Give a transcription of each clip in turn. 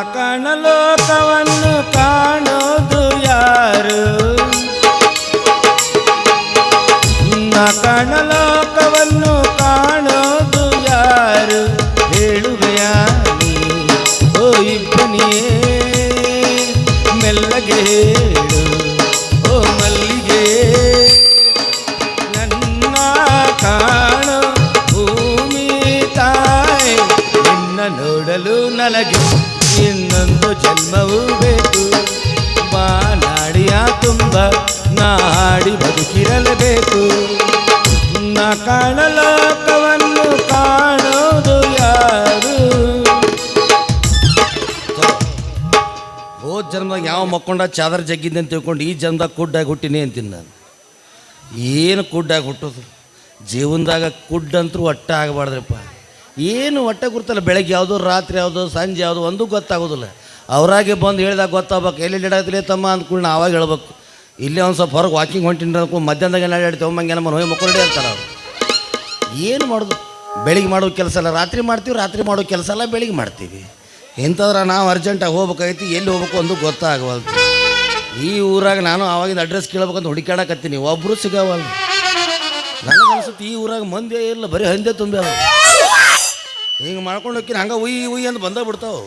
ಕಾಣಲೋಕವನ್ನು ಮಕ್ಕೊಂಡ ಚಾದರ್ ಜಗ್ಗಿದ್ದೆ ಅಂತ ತಿಳ್ಕೊಂಡು, ಈ ಜನ್ದಾಗ ಕುಡ್ಡಾಗಿ ಹುಟ್ಟಿನಿ ಅಂತೀನಿ ನಾನು. ಏನು ಕುಡ್ಡಾಗಿ ಹುಟ್ಟೋದು? ಜೀವನದಾಗ ಕುಡ್ಡಂತೂ ಒಟ್ಟ ಆಗಬಾರ್ದ್ರಪ್ಪ. ಏನು ಹೊಟ್ಟೆ ಗುರ್ತಲ್ಲ, ಬೆಳಗ್ಗೆ ಯಾವುದು ರಾತ್ರಿ ಯಾವುದು ಸಂಜೆ ಯಾವುದು ಒಂದು ಗೊತ್ತಾಗೋದಿಲ್ಲ. ಅವರಾಗೆ ಬಂದು ಹೇಳಿದಾಗ ಗೊತ್ತಾಗ್ಬೇಕು ಎಲ್ಲಿ ಇಡಾತಿಲ್ಲ ತಮ್ಮ ಅಂದ್ಕೊಂಡು ಆವಾಗ ಹೇಳ್ಬೇಕು. ಇಲ್ಲೇ ಒಂದು ಸ್ವಲ್ಪ ಹೊರಗೆ ವಾಕಿಂಗ್ ಹೊಂಟಿನ ಅನ್ಕೊಂಡು ಮಧ್ಯಾಹ್ನದಾಗ ಅಡ್ತೀವಿ ಮಂಗೆ ನಮ್ಮ ಹೋಗಿ ಮಕ್ಕಳು ಅಂತಾರೆ ಅವರು. ಏನು ಮಾಡೋದು? ಬೆಳಿಗ್ಗೆ ಮಾಡೋ ಕೆಲಸ ಅಲ್ಲ, ರಾತ್ರಿ ಮಾಡ್ತೀವಿ, ರಾತ್ರಿ ಮಾಡೋ ಕೆಲಸ ಅಲ್ಲ, ಬೆಳಿಗ್ಗೆ ಮಾಡ್ತೀವಿ. ಇಂಥದ್ರ ನಾವು ಅರ್ಜೆಂಟಾಗಿ ಹೋಗ್ಬೇಕೈತಿ ಎಲ್ಲಿ ಹೋಗ್ಬೇಕು ಒಂದು ಗೊತ್ತಾಗವಲ್ದು. ಈ ಊರಾಗ ನಾನು ಆವಾಗಿಂದ ಅಡ್ರೆಸ್ ಕೇಳ್ಬೇಕಂತ ಹುಡುಕಾಡಕತ್ತೀನಿ ಒಬ್ಬರು ಸಿಗವಲ್ಲ ನನಗೆ ಅನಿಸುತ್ತೆ ಈ ಊರಾಗ ಮಂದಿ ಇಲ್ಲ, ಬರೀ ಹಂದೆ ತುಂಬ ಹಿಂಗೆ ಮಾಡ್ಕೊಂಡು ಹೋಗ್ತೀನಿ, ಹಂಗೆ ಉಯ್ ಉಯ್ ಅಂತ ಬಂದ ಬಿಡ್ತಾವೆ.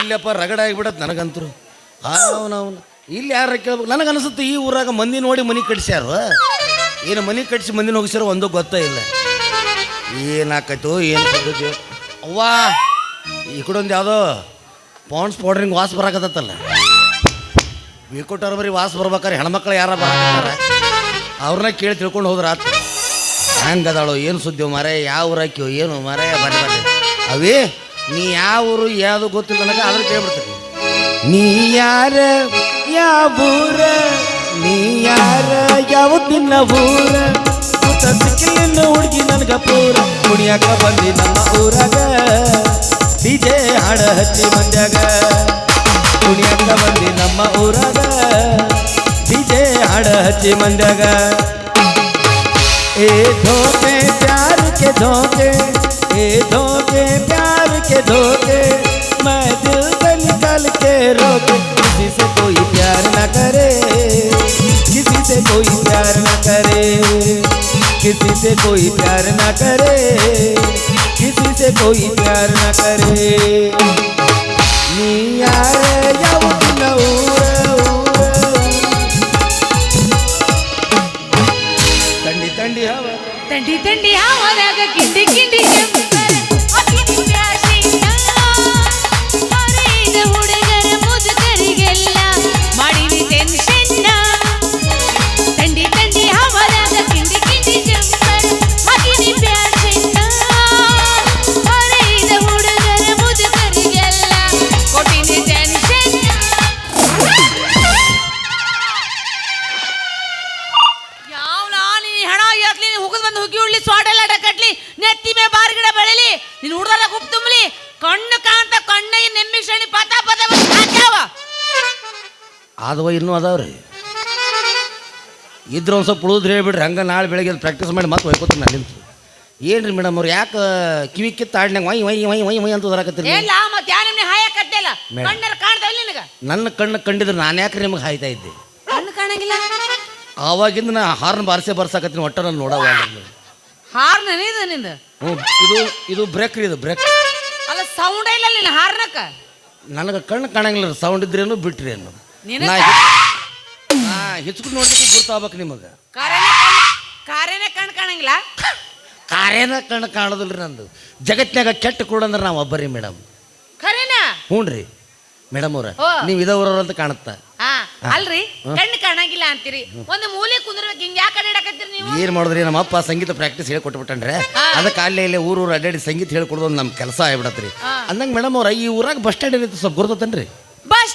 ಎಲ್ಲಪ್ಪ ರಗಡ ಆಗಿಬಿಡತ್ತೆ ನನಗಂತರು. ಅವನವನು ಇಲ್ಲಿ ಯಾರ ಕೇಳ್ಬೇಕು? ನನಗೆ ಅನಿಸುತ್ತೆ ಈ ಊರಾಗ ಮಂದಿ ನೋಡಿ ಮನೆ ಕಟ್ಸ್ಯಾರು. ಏನು ಮನೆ ಕಟ್ಸಿ ಮಂದಿನ ಹೋಗಿಸ್ಯಾರ ಒಂದು ಗೊತ್ತೇ ಇಲ್ಲ. ಏನಾಕೈತು, ಏನು ಅವ್ವಾ! ಈ ಕಡೆ ಒಂದು ಯಾವುದೋ ಪಾಂಡ್ಸ್ ಪೌಡ್ರಿಂಗ್ ವಾಸ ಬರಾಕತ್ತಲ್ಲ ವೀಕೋಟರ್ ಬರೀ ವಾಸ ಬರ್ಬೇಕಾರೆ ಹೆಣ್ಮಕ್ಳು ಯಾರ ಬರಾಕತ್ತಾರ ಅವ್ರನ್ನ ಕೇಳಿ ತಿಳ್ಕೊಂಡು ಹೋದ್ರ ಆತು. ಏನು ಸುದ್ದಿ ಮರೆ ಯಾವ ಊರಾಕ್ಯೋ, ಏನು ಮರೆ ಬನ್ನಿ ಬನ್ನಿ ಅವೇ, ನೀ ಯಾವ ಊರು, ಯಾವುದು ಗೊತ್ತಿಲ್ಲ ನನಗೆ, ಆದ್ರೆ ಕೇಳ್ಬಿಡ್ತೀನಿ. ನೀ ಯಾರ, ಯಾವ ಊರ? ನೀ ಯಾರ, ಯಾವ ತಿನ್ನ ಊರ? ಹುಡುಗಿ ನನಗ ಪೂರ. ಕುಣಿಯಾಕ ಬಂದಿ ನಮ್ಮ ಊರಾಗ. ಡಿಜೆ ಹಾಡ ಹಚ್ಚಿ ಮಂದ್ಯಾಗ ಕುಣಿಯಾಕ ಬಂದಿ ನಮ್ಮ ಊರಾಗ ಡಿಜೆ ಹಾಡ ಹಚ್ಚಿ ಮಂದ್ಯಾಗ ए धोखे प्यार के धोखे ए धोखे प्यार के धोखे मैं दिल से निकल के रोके किसी से कोई प्यार न करे किसी से कोई प्यार न करे किसी से कोई प्यार न करे किसी से कोई प्यार न करे। ಸೋಡೆಲ್ಲ ಉಳ್ಳಿ ಕಟ್ಲಿ ನೆತ್ತಿ ಮೇ ಬಾರ್ ಗಿಡ ಬೆಳಿಲಿ ನೀನು ಹುಡ್ದಾರ ಗುಪ್ ತುಂಬಲಿ ಕಣ್ಣು ಕಾಂತ ಕಣ್ಣ ನೆಮ್ಮಿ ಶಣಿ ಪದ ಪತ ಬಂದ್ ಹಾಕ್ಯಾವ ಆದವ ಇನ್ನೂ ಅದಾವ್ರಿ. ಇದ್ರ ಒಂದು ಸ್ವಲ್ಪ ಉಳಿದ್ರೆ ಹೇಳ್ಬಿಡ್ರಿ ಹಂಗೆ ನಾಳೆ ಬೆಳಗ್ಗೆ ಪ್ರಾಕ್ಟೀಸ್ ಮಾಡಿ ಮತ್ತೆ ಹೋಯ್ಕೋತೀನಿ ನಾನು ನಿಂತು ಏನ್ರಿ ಮೇಡಮ್ ಅವ್ರು ಯಾಕೆ ಕಿವಿ ಕಿತ್ತ ಆಡ್ನಾಗ why why why why why ಅಂತ ಬರಾಕತ್ತೀರಿ ಏನ್ಲ ಮತ್ತೆ ಯಾ ನಿಮ್ನೆ ಹಾಯ ಕಟ್ಟಿಲ್ಲ ಮೇಡಮ್. ಕಣ್ಣರ ಕಾಣ್ತಾವ ನಿನಗ? ನನ್ನ ಕಣ್ಣು ಕಂಡಿದ್ರೆ ನಾನು ಯಾಕೆ ನಿಮಗೆ ಹಾಯ್ತಾ ಇದ್ದೆ? ಕಣ್ಣು ಕಾಣಂಗಿಲ್ಲ. ಆವಾಗಿಂದ ನಾ ಹಾರ್ನ್ ಬಾರಿಸೇ ಬರ್ಸಾಕತ್ತೀನಿ ಒಟ್ಟ ನಾನು ನೋಡವ ಹಾರ್ ನನೀದ ನಿಂದ? ಇದು ಇದು ಬ್ರೇಕ್ ರೀ ಇದು ಬ್ರೇಕ್. ಅಲ್ಲ ಸೌಂಡ್ ಇಲ್ಲ ನಿನ್ನ ಹಾರ್ನಕ್ಕ? ನನಗೆ ಕಣ್ಣು ಕಾಣಂಗಿಲ್ಲ ಸೌಂಡ್ ಇದ್ರೇನು ಬಿಟ್ರಿ ಏನು. ನಿನಗ ನಾ ಹಿಚ್- ನಾ ಹಿಚ್ಕೊಂಡು ಗುರ್ತಾಗ್ಬೇಕು ನಿಮಗೆ. ಕಾರೇನೇ ಕಾರೇನ ಕಣ್ಣು ಕಾಣಂಗಿಲ್ಲ? ಕಾರ್ಯನ ಕಣ್ಣು ಕಾಣೋದಿಲ್ಲ ರೀ ನಂದು. ಜಗತ್ನಾಗ ಕೆಟ್ಟ ಕೂಡಂದ್ರೆ ನಾವು ಒಬ್ಬರಿ ಮೇಡಮ್. ಖರೇನ ಹ್ಞೂ ರೀ ಮೇಡಮ್ ಅವ್ರ. ನೀವು ಇದವ್ರವ್ರು ಅಂತ ಕಾಣುತ್ತಾ. ಅಲ್ರಿ? ಕಣ್ಣು ಕಾಣಂಗಿಲ್ಲ ಅಂತೀರಿ. ಒಂದು ಮೂಲೆ ಕುಂದ್ರಬೇಕು ಹಿಂಗ್ ಯಾಕೆ ಅಡ್ಡಾಡಕತ್ತೀರಿ ನೀವು? ಏನು ಮಾಡಿದ್ರಿ ನಮ್ಮ ಅಪ್ಪ ಸಂಗೀತ ಪ್ರಾಕ್ಟೀಸ್ ಹೇಳ್ಕೊಟ್ಬಿಟ್ಟನ್ರೆ ಅದಕ್ಕೆ ಅಲ್ಲೇ ಇಲ್ಲೇ ಊರು ಊರು ಅಡ್ಡಾಡಿ ಸಂಗೀತ ಹೇಳ್ಕೊಡೋದು ನಮ್ಮ ಕೆಲಸ ಆಗ್ಬಿಡತ್ರಿ. ಅಂದಂಗ ಮೇಡಮ್ ಅವ್ರ ಈ ಊರಾಗ ಬಸ್ ಸ್ಟ್ಯಾಂಡ್ ಇರುತ್ತೆ ಸ್ವಲ್ಪ ಗುರ್ತತನ್ರಿ? ಬಸ್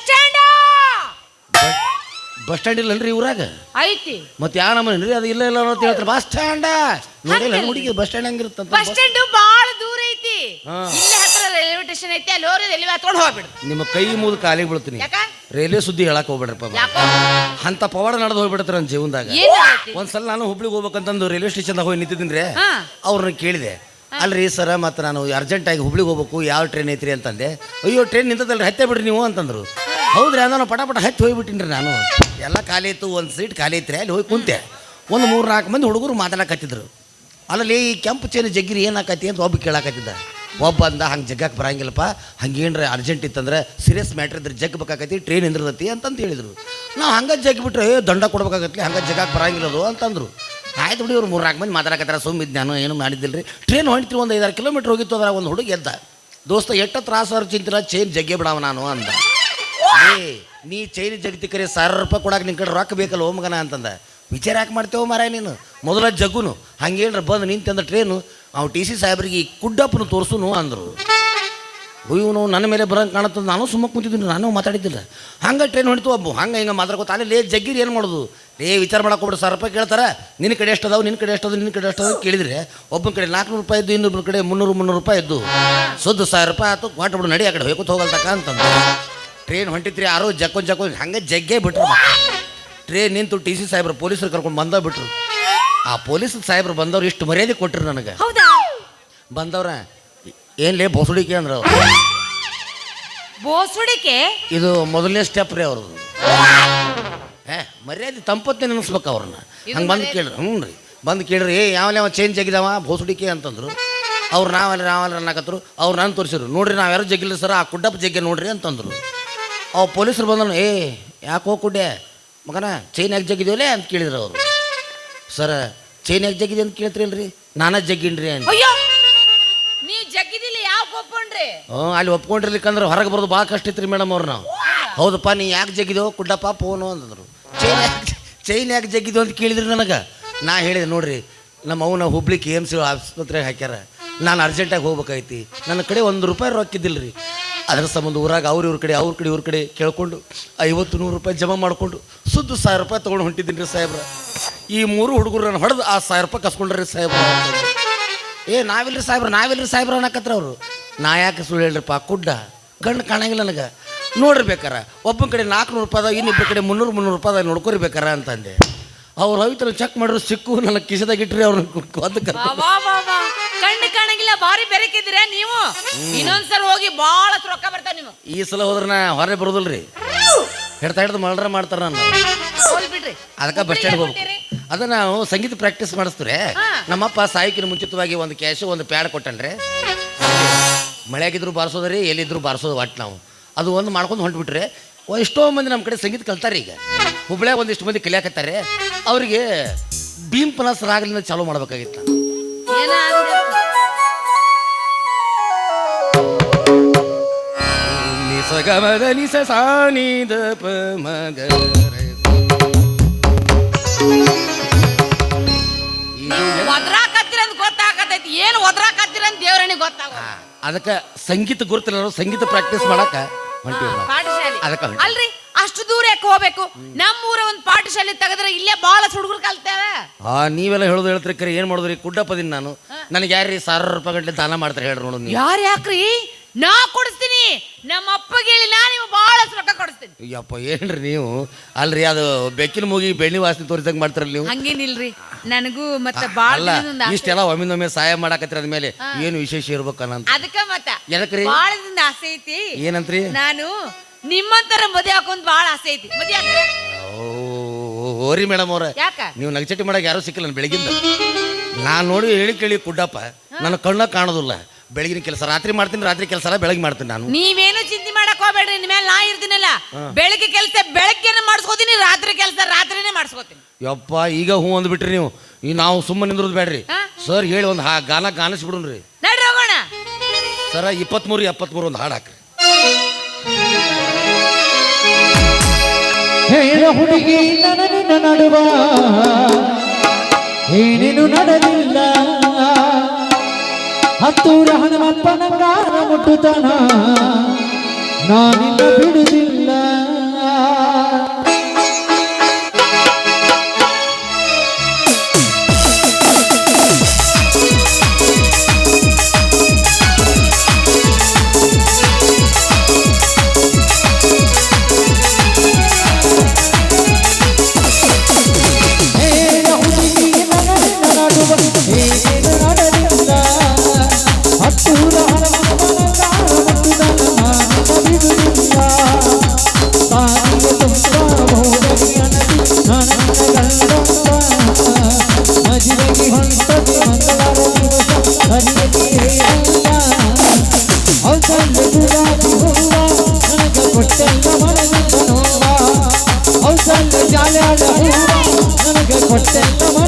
ಬಸ್ ಸ್ಟ್ಯಾಂಡ್ ಇಲ್ಲ ಅಲ್ರಿ ಊರಾಗ? ಐತಿ. ಮತ್ತೆ ಯಾವ ನಮ್ಮನ್ರಿ ಅದು ಇಲ್ಲ ಇಲ್ಲ ಅಂತ ಹೇಳ್ತಾರೆ. ಬಸ್ ಸ್ಟ್ಯಾಂಡ? ನೋಡಿಲ್ಲ ಹುಡುಗಿ ಬಸ್ ಸ್ಟ್ಯಾಂಡ್ ಹಂಗಿರುತ್ತಂತ? ಬಸ್ ಸ್ಟ್ಯಾಂಡ್ ಬಹಳ ದೂರ ಐತಿ. ಹಾ. ಇಲ್ಲೇ ಹತ್ರ ರೈಲ್ವೆ ಸ್ಟೇಷನ್ ಐತಿ ಅಲ್ಲಿ ಹೋಗಿ ರೈಲ್ವೆ ಹತ್ಕೊಂಡು ಹೋಗ್ಬಿಡು. ನಿಮ್ಮ ಕೈ ಮುಗಿದು ಕಾಲಿಗೆ ಬೀಳ್ತೀನಿ. ಯಾಕ? ರೈಲ್ವೆ ಸುದ್ದಿ ಹೇಳಕ್ ಹೋಗ್ಬೇಡ್ರಪ್ಪ ಯಾಕೋ? ಅಂತ ಪವಾಡ ನಡೆದು ಹೋಗ್ಬಿಡ್ತಾರೆ ನನ್ನ ಜೀವನದಾಗ. ಏನ್ ಒಂದ್ಸಲ ನಾನು ಹುಬ್ಳಿಗೆ ಹೋಗ್ಬೇಕಂತಂದು ರೈಲ್ವೆ ಸ್ಟೇಷನ್ದಾಗ ಹೋಗಿ ನಿಂತಿದ್ದೀನಿ ಹಾ. ಅವ್ರನ್ನ ಕೇಳಿದೆ. ಅಲ್ರಿ ಸರ, ಮತ್ತು ನಾನು ಅರ್ಜೆಂಟಾಗಿ ಹುಬ್ಳಿಗೆ ಹೋಗ್ಬೇಕು, ಯಾವ ಟ್ರೈನ್ ಐತ್ರಿ ಅಂತಂದೆ. ಅಯ್ಯೋ ಟ್ರೈನ್ ನಿಂತದಲ್ರಿ ಹತ್ತೆ ಬಿಡ್ರಿ ನೀವು ಅಂತಂದ್ರು. ಹೌದ್ರಿ ನಾನು ಪಟ ಪಟ ಹತ್ತಿ ಹೋಗ್ಬಿಟ್ಟಿನ್ರಿ ನಾನು. ಎಲ್ಲ ಖಾಲಿ ಇತ್ತು, ಒಂದು ಸೀಟ್ ಖಾಲಿ ಐತ್ರಿ ಅಲ್ಲಿ ಹೋಗಿ ಕುಂತೆ. ಒಂದು ಮೂರು ನಾಲ್ಕು ಮಂದಿ ಹುಡುಗರು ಮಾತಾಡಕತ್ತಿದ್ರು. ಅಲ್ಲಲ್ಲಿ ಈ ಕೆಂಪು ಚೇನು ಜಗ್ಗಿರಿ ಏನಾಕತಿ ಅಂತ ಒಬ್ಬ ಕೇಳಾಕತ್ತಿದ್ದ. ಒಬ್ಬ ಅಂದ, ಹಂಗೆ ಜಗ್ಗಕ್ಕೆ ಬರಂಗಿಲ್ಲಪ್ಪ. ಹಂಗೇನ್ರ ಅರ್ಜೆಂಟ್ ಇತ್ತಂದ್ರೆ ಸೀರಿಯಸ್ ಮ್ಯಾಟ್ರ್ ಇದ್ರೆ ಜಗ್ಬೇಕಾಕತಿ ಟ್ರೈನ್ ನಿಂದಿರ್ತತಿ ಅಂತಂತ ಹೇಳಿದರು. ನಾವು ಹಂಗೆ ಜಗ್ಗಿಬಿಟ್ರೆ ದಂಡ ಕೊಡ್ಬೇಕಾಗತ್ಲಿ, ಹಂಗೆ ಜಗ್ಗಕ್ಕೆ ಬರಂಗಿಲ್ಲದು ಅಂತಂದ್ರು. ಆಯ್ತು ಬಿಡಿ, ಇವ್ರು ಮೂರು ನಾಲ್ಕು ಮಂದಿ ಮಾತಾಡಕತ್ತಾರ ಸುಮ್ಮಿದ್ ನಾನು ಏನು ಮಾಡಿದ್ದಿಲ್ಲ ರೀ ಟ್ರೈನ್ ಹೊಂಟಿರಿ ಒಂದು ಐದಾರು ಕಿಲೋಮೀಟ್ರ್ ಹೋಗಿತ್ತು ಅದ್ರ ಒಂದು ಹುಡುಗ ಎದ್ದ. ದೋಸ್ತ ಎಟ್ಟ ತ್ರಾಸ ಚಿಂತಿಲ್ಲ ಚೈನ್ ಜಗ್ಗೆ ಬಿಡವ ನಾನು ಅಂದ. ಏ, ನೀ ಚೈನ್ ಜಗತಿಕರೆ ಸಾವಿರ ರೂಪಾಯಿ ಕೊಡಕ್ಕೆ ನಿನ್ನ ಕಡೆ ರೊಕ್ಕ ಬೇಕಲ್ಲ, ಓ ಮಗನ ಅಂತಂದ. ವಿಚಾರ ಯಾಕೆ ಮಾಡ್ತೇವೆ ಮಾರಾಯ ನೀನು? ಮೊದಲ ಜಗ್ಗುನು. ಹಂಗೇನ್ರ ಬಂದು ನಿಂತಂದ ಟ್ರೈನು ಅವ್ನು ಟಿ ಸಿ ಸಾಹೇಬ್ರಿಗೆ ಕುಡ್ಡಪ್ಪನ ತೋರ್ಸುನು ಅಂದರು. ಇವನು ನನ್ನ ಮೇಲೆ ಬರೋಂಗೆ ಕಾಣುತ್ತೆ ನಾನು ಸುಮ್ಮನೆ ಕೂತಿದ್ದೀನಿ ನಾನು ಮಾತಾಡಿದ್ದಿಲ್ಲ. ಹಂಗೆ ಟ್ರೈನ್ ಹೊಡಿತು ಒಬ್ಬ ಹಂಗೆ ಹಿಂಗೆ ಮಾತಾಡ್ಕೊತ ಅಲ್ಲಿ ಲೇ ಜಗ್ಗಿರಿ ಏನು ಮಾಡೋದು? ಲೇ ವಿಚಾರ ಮಾಡಕ್ಕೆ ಸಾವಿರ ರೂಪಾಯಿ ಕೇಳ್ತಾರೆ ನಿನ್ನ ಕಡೆ ಎಷ್ಟು ಅದಾವೆ ನಿನ್ನ ಕಡೆ ಎಷ್ಟು ಅದಾವೆ ನಿನ್ನ ಕಡೆ ಎಷ್ಟು ಅದಾವ ಕೇಳಿದ್ರೆ ಒಬ್ಬನ ಕಡೆ ನಾಲ್ಕುನೂರು ರೂಪಾಯಿ ಇದ್ದು ಇನ್ನೊಬ್ಬನ ಕಡೆ ಮುನ್ನೂರು ಮುನ್ನೂರು ರೂಪಾಯಿ ಇದ್ದು ಸುದ್ದು ಸಾವಿರ ರೂಪಾಯಿ ಆಯ್ತು ಬಿಡು ನಡಿ ಆ ಕಡೆ ಹೋಗ್ಕೊತ ಹೋಗಲ್ತಕ್ಕ ಅಂತಂದು. ಟ್ರೈನ್ ಹೊಂಟಿತ್ರಿ ಯಾರೋ ಜಕ್ಕೋ ಜಕ್ಕೋ ಹಂಗೆ ಜಗ್ಗೇ ಬಿಟ್ರು ಟ್ರೈನ್ ನಿಂತು ಟಿ ಸಿ ಸಾಹೇಬ್ರು ಪೊಲೀಸರು ಕರ್ಕೊಂಡು ಬಂದ ಬಿಟ್ರು. ಆ ಪೊಲೀಸ್ ಸಾಹೇಬ್ರು ಬಂದವ್ರು ಇಷ್ಟು ಮರ್ಯಾದೆ ಕೊಟ್ರು ನನಗೆ. ಬಂದವ್ರ ಏನ್ಲೇ ಬೊಸುಡಿಕೆ ಅಂದ್ರೆ ಅವ್ರು ಬೋಸುಡಿಕೆ? ಇದು ಮೊದಲನೇ ಸ್ಟೆಪ್ ರೀ ಅವ್ರದ್ದು. ಮರ್ಯಾದೆ ತಂಪತ್ತೆ ನೆನೆಸ್ಬೇಕು ಅವ್ರನ್ನ. ಹಂಗೆ ಬಂದು. ಕೇಳ್ರಿ ಹ್ಞೂ ರೀ ಬಂದು ಕೇಳ್ರಿ ಏ ಯಾವ ಯಾವ ಚೇಂಜ್ ಆಗಿದಾವ? ಬೋಸುಡಿಕೆ ಅಂತಂದ್ರು. ಅವ್ರು ನಾವಲ್ಲ ನಾವಲ್ಲ ಅನ್ನಕತ್ರು. ಅವ್ರು ನಾನು ತೋರಿಸಿದ್ರು ನೋಡ್ರಿ ನಾವು ಯಾರು ಜಗ್ಗಿಲ್ಲ ಸರ್ ಆ ಕುಡ್ಡಪ್ಪ ಜಗ್ಗೆ ನೋಡ್ರಿ ಅಂತಂದ್ರು. ಅವ್ ಪೊಲೀಸರು ಬಂದನು ಏ ಯಾಕೆ ಹೋಗ್ಕೊಡ್ಯ ಕುಡ್ಡೆ ಮಗನ ಚೈನ್ ಯಾಕೆ ಜಗ್ಗಿದೇವಲೇ ಅಂತ ಕೇಳಿದ್ರು ಅವರು. ಸರ್ ಚೈನ್ ಯಾಕೆ ಜಗ್ಗಿದೆ ಅಂತ ಕೇಳ್ತಿರಲ್ರಿ ನಾನೇ ಜಗ್ಗಿನ್ರಿ ಅಂತ. ಅಯ್ಯೋ! ಹ್ಞೂ, ಅಲ್ಲಿ ಒಪ್ಕೊಂಡಿರ್ಲಿಕ್ಕಂದ್ರೆ ಹೊರಗೆ ಬರೋದು ಭಾಳ ಕಷ್ಟ ಇತ್ತು ರೀ ಮೇಡಮ್ ಅವ್ರು ನಾವು. ಹೌದಪ್ಪ, ನೀ ಯಾಕೆ ಜಗಿದೋ ಕುಡ್ಡಪ್ಪ ಫೋನು ಅಂತಂದ್ರು ಚೈನ್ ಯಾಕೆ ಚೈನ್ ಯಾಕೆ ಜಗಿದು ಅಂತ ಕೇಳಿದ್ರಿ ನನಗೆ. ನಾ ಹೇಳಿದೆ, ನೋಡ್ರಿ, ನಮ್ಮ ಅವನ ಹುಬ್ಳಿ ಕೆ ಎಂ ಸಿ ಆಸ್ಪತ್ರೆಗೆ ಹಾಕ್ಯಾರ. ನಾನು ಅರ್ಜೆಂಟಾಗಿ ಹೋಗ್ಬೇಕಾಯ್ತಿ ನನ್ನ ಕಡೆ ಒಂದು ರೂಪಾಯಿ ರೊಕ್ಕಿದ್ದಿಲ್ಲ ರೀ ಅದರ ಸಂಬಂಧ ಊರಾಗ ಅವ್ರ ಇವ್ರ ಕಡೆ, ಅವ್ರ ಕಡೆ, ಇವ್ರ ಕಡೆ ಕೇಳ್ಕೊಂಡು ಐವತ್ತು ನೂರು ರೂಪಾಯಿ ಜಮಾ ಮಾಡಿಕೊಂಡು ಸುದ್ದು ಸಾವಿರ ರೂಪಾಯಿ ತೊಗೊಂಡು ಹೊಂಟಿದ್ದೀನಿ ರೀ ಸಾಹೇಬ್ರ. ಈ ಮೂರು ಹುಡುಗರು ನಾನು ಹೊಡೆದು ಆ ಸಾವಿರ ರೂಪಾಯಿ ಕಸ್ಕೊಂಡ್ರಿ ಸಾಹೇಬ್ರ. ಏ, ನಾವಿಲ್ರಿ ಸಾಹೇಬ್ರ ನಾವಿಲ್ರಿ ಸಾಹೇಬ್ರ ಅನ್ನಕತ್ರ ಅವರು. ನಾ ಯಾಕೆ ಸುಳ್ಳು ಹೇಳ್ರಪ್ಪ? ಕುಡ್ಡ ಕಣ್ಣು ಕಾಣಂಗಿಲ್ಲ ನನಗೆ. ನೋಡ್ರಿ ಬೇಕಾರ ಒಬ್ಬನ ಕಡೆ ನಾಲ್ಕುನೂರು ರೂಪಾಯಿ ಇನ್ನಿಬ್ಬರ ಕಡೆ ಮುನ್ನೂರು ಮುನ್ನೂರು ರೂಪಾಯಿ ನೋಡ್ಕೊರಿ ಬೇಕಾರ ಅಂತಂದೆ. ಅವ್ರು ಹೋಯ್ತಾರೆ ಚೆಕ್ ಮಾಡಿದ್ರು ಸಿಕ್ಕು ನನ್ನ ಕಿಸದಾಗ ಇಟ್ರಿ ಅವ್ರನ್ನ ಕಣ್ಣು ಕಾಣಂಗಿಲ್ಲ ಭಾರಿ ಬೆರಕಿದ್ದೀರ ನೀವು? ಇನ್ನೊಂದ್ಸಲ ಹೋಗಿ ಭಾಳ ರೊಕ್ಕ ಬರ್ತಾವ ನೀವು ಈ ಸಲ ಹೋದ್ರೆ ನಾ ಹೊರಗೆ ಬರೋದಿಲ್ರಿ. ಹಿಡ್ತಾ ಹಿಡ್ದು ಮಲ್ಡ್ರ ಮಾಡ್ತಾರೆ ನಾನು ಬಿಡ್ರಿ. ಅದಕ್ಕೆ ಬಸ್ ಸ್ಟ್ಯಾಂಡ್ ಹೋಗ್ಬೇಕು? ಅದ ನಾವು ಸಂಗೀತ ಪ್ರಾಕ್ಟೀಸ್ ಮಾಡಿಸ್ತಾರೆ. ನಮ್ಮಪ್ಪ ಸಾಯಕಿನ ಮುಂಚಿತವಾಗಿ ಒಂದು ಕ್ಯಾಶು ಒಂದು ಪ್ಯಾಡ್ ಕೊಟ್ಟನ್ರಿ. ಮಳೆಯಾಗಿದ್ರು ಬಾರಿಸೋದ್ರಿ ಎಲ್ಲಿದ್ರು ಬಾರಿಸೋದು ಒಟ್ಟು ನಾವು ಅದು ಒಂದು ಮಾಡ್ಕೊಂಡು ಹೊಂಟ್ಬಿಟ್ರೆ ಎಷ್ಟೋ ಮಂದಿ ನಮ್ಮ ಕಡೆ ಸಂಗೀತ ಕಲ್ತಾರೆ ಈಗ ಹುಬ್ಳ್ಯಾಗ ಒಂದಿಷ್ಟು ಮಂದಿ ಕಲಿಯಾಕತ್ತಾರೆ ಅವರಿಗೆ ಭೀಮ್ ಪಲಾಸ್ ರಾಗಲಿಂದ ಚಾಲೂ ಮಾಡ್ಬೇಕಾಗಿತ್ತು ಅಂದೆ? ನಿಸ ಗಮದ ನಿಸ ಸಾನಿದ ಪ ಮಗ ರೆ. ಅಂತ ಗೊತ್ತಾಗತೈತಿ ಏನು ಒದ್ರಾಕತ್ತಿರ ಅಂತ ದೇವ್ರನಿಗೆ ಗೊತ್ತಾಗ ಅದಕ್ಕೆ ಸಂಗೀತ ಗುರುತಿಲ್ಲ ಸಂಗೀತ ಪ್ರಾಕ್ಟೀಸ್ ಮಾಡಕ ಹೊಂಟಿವಿ ನಾವು. ಪಾಠಶಾಲೆ. ಅದಕ್ಕೆ ಹೊಂಟಿವಿ. ಅಲ್ರಿ ಅಷ್ಟು ದೂರ ಯಾಕೆ ಹೋಗ್ಬೇಕು? ನಮ್ಮೂರ ಒಂದು ಪಾಠಶಾಲೆ ತೆಗೆದ್ರೆ ಇಲ್ಲೇ ಬಹಳ ಹುಡುಗರು ಕಲ್ತೇವೆ. ಆ ನೀವೆಲ್ಲ ಹೇಳೋದು ಹೇಳ್ತೀರಿ ಕರೆ ಏನು ಮಾಡಿದ್ರಿ? ಕುಡ್ಡಪ್ಪದಿನ ನಾನು. ನನಗೆ ಯಾರ್ರಿ ಸಾವಿರ ರೂಪಾಯಿ ಗಂಟೆ ದಾನ ಮಾಡ್ತಾರೆ ಹೇಳ್ರಿ ನೋಡು ನೀವು. ಯಾರು ಯಾಕ್ರಿ ನಾ ಕೊಡಿಸ್ತೀನಿ. ನಮ್ಮ ಅಪ್ಪಗೆ ಹೇಳಿ ನಾ ನೀವು ಬಹಳ ರೊಕ್ಕ ಕೊಡಿಸ್ತೀನಿ. ಅಯ್ಯಪ್ಪ ಏನ್ರಿ ನೀವು? ಅಲ್ರಿ ಅದು ಬೆಕ್ಕಿನ ಮೂಗಿ ಬೆಣ್ಣೆ ವಾಸನೆ ತೋರಿಸಂಗ್ ಮಾಡ್ತಾರಲ್ಲ ನೀವು? ಹಂಗೇನಿಲ್ರಿ. ನನಗೂ ಮತ್ತೆ ಬಾಳ ಇಷ್ಟೆಲ್ಲ ಇಷ್ಟೆಲ್ಲ ಒಮ್ಮಿಂದೊಮ್ಮೆ ಸಹಾಯ ಮಾಡಾಕತ್ರಿ ಅದ್ಮೇಲೆ ಏನು ವಿಶೇಷ ಇರ್ಬೇಕನ್ನಂತ ಅದಕ್ಕ ಮತ್ತ ಎದಕ್ರಿ? ದಿನದ ಆಸೆ ಐತಿ. ಏನಂತ್ರಿ? ನಾನು ನಿಮ್ಮಂತರ ಮದುವೆ ಹಾಕೊಂಡ್ ಬಹಳ ಆಸೆ ಐತಿ. ಮದುವೆ? ಓ ಓರಿ ಮೇಡಮ್ ಅವ್ರ. ಯಾಕ? ನೀವು ನಗಚಟಿ ಮಾಡಕ್ ಯಾರು ಸಿಕ್ಕಿಲ್ಲ ಬೆಳಗ್ಗೆ ಬೆಳಗಿಂದ. ನಾನು ನೋಡಿ ಹೇಳಿ ಕೇಳಿ ಕುಡ್ಡಪ್ಪ. ನನ್ನ ಕಣ್ಣ ಕಾಣೋದಿಲ್ಲ. ಬೆಳಗಿನ ಕೆಲಸ ರಾತ್ರಿ ಮಾಡ್ತೀನಿ ರಾತ್ರಿ ಕೆಲಸ ಎಲ್ಲ ಬೆಳಗ್ಗೆ ಮಾಡ್ತೀನಿ ನಾನು. ನೀವೇನು ಚಿಂತೆ ಮಾಡಕ್ ಹೋಗ್ಬೇಡ್ರಿ ನಿಮ್ಮ ಮೇಲೆ ನಾ ಇರ್ತೀನಲ್ಲ. ಬೆಳಗ್ಗೆ ಕೆಲಸ ಬೆಳಗ್ಗೆನೆ ಮಾಡಿಸ್ಕೋತೀನಿ ರಾತ್ರಿ ಕೆಲಸ ರಾತ್ರಿನೇ ಮಾಡಿಸ್ಕೋತೀನಿ. ಯಪ್ಪ ಈಗ ಹೂ ಅಂದ್ಬಿಟ್ರಿ ನೀವು. ಈ ನಾವು ಸುಮ್ಮನೆ ನಿಂದ್ರದ್ ಬೇಡ್ರಿ. ಸರ್ ಹೇಳಿ ಒಂದು ಹಾ ಗಾನ ಗಾನಿಸ್ಬಿಡ್ರಿ ನಡ್ರಿ ಹೋಗೋಣ. ಸರ ಇಪ್ಪತ್ಮೂರು ಎಪ್ಪತ್ಮೂರು ಒಂದು ಹಾಡು ಹಾಕ್ರಿ. ಹೇಳ ಹುಡುಗಿ ನಡುವ. ಏನೇನು ನಡೆದಿಲ್ಲ. ಹತ್ತೂರ ಹನುಮಪ್ಪನ ಗಾನ ಮುಟ್ಟುತನ. ನಾನಿನ್ನ ಬಿಡುದಿಲ್ಲ. ಕೊಟ್ಟೆಲ್ಲ ಔಸಲ್ಲ ಜಾಲ್ಯಾಡ ನನಗೆ ನನಗ ಕೊಟ್ಟೆಲ್ಲ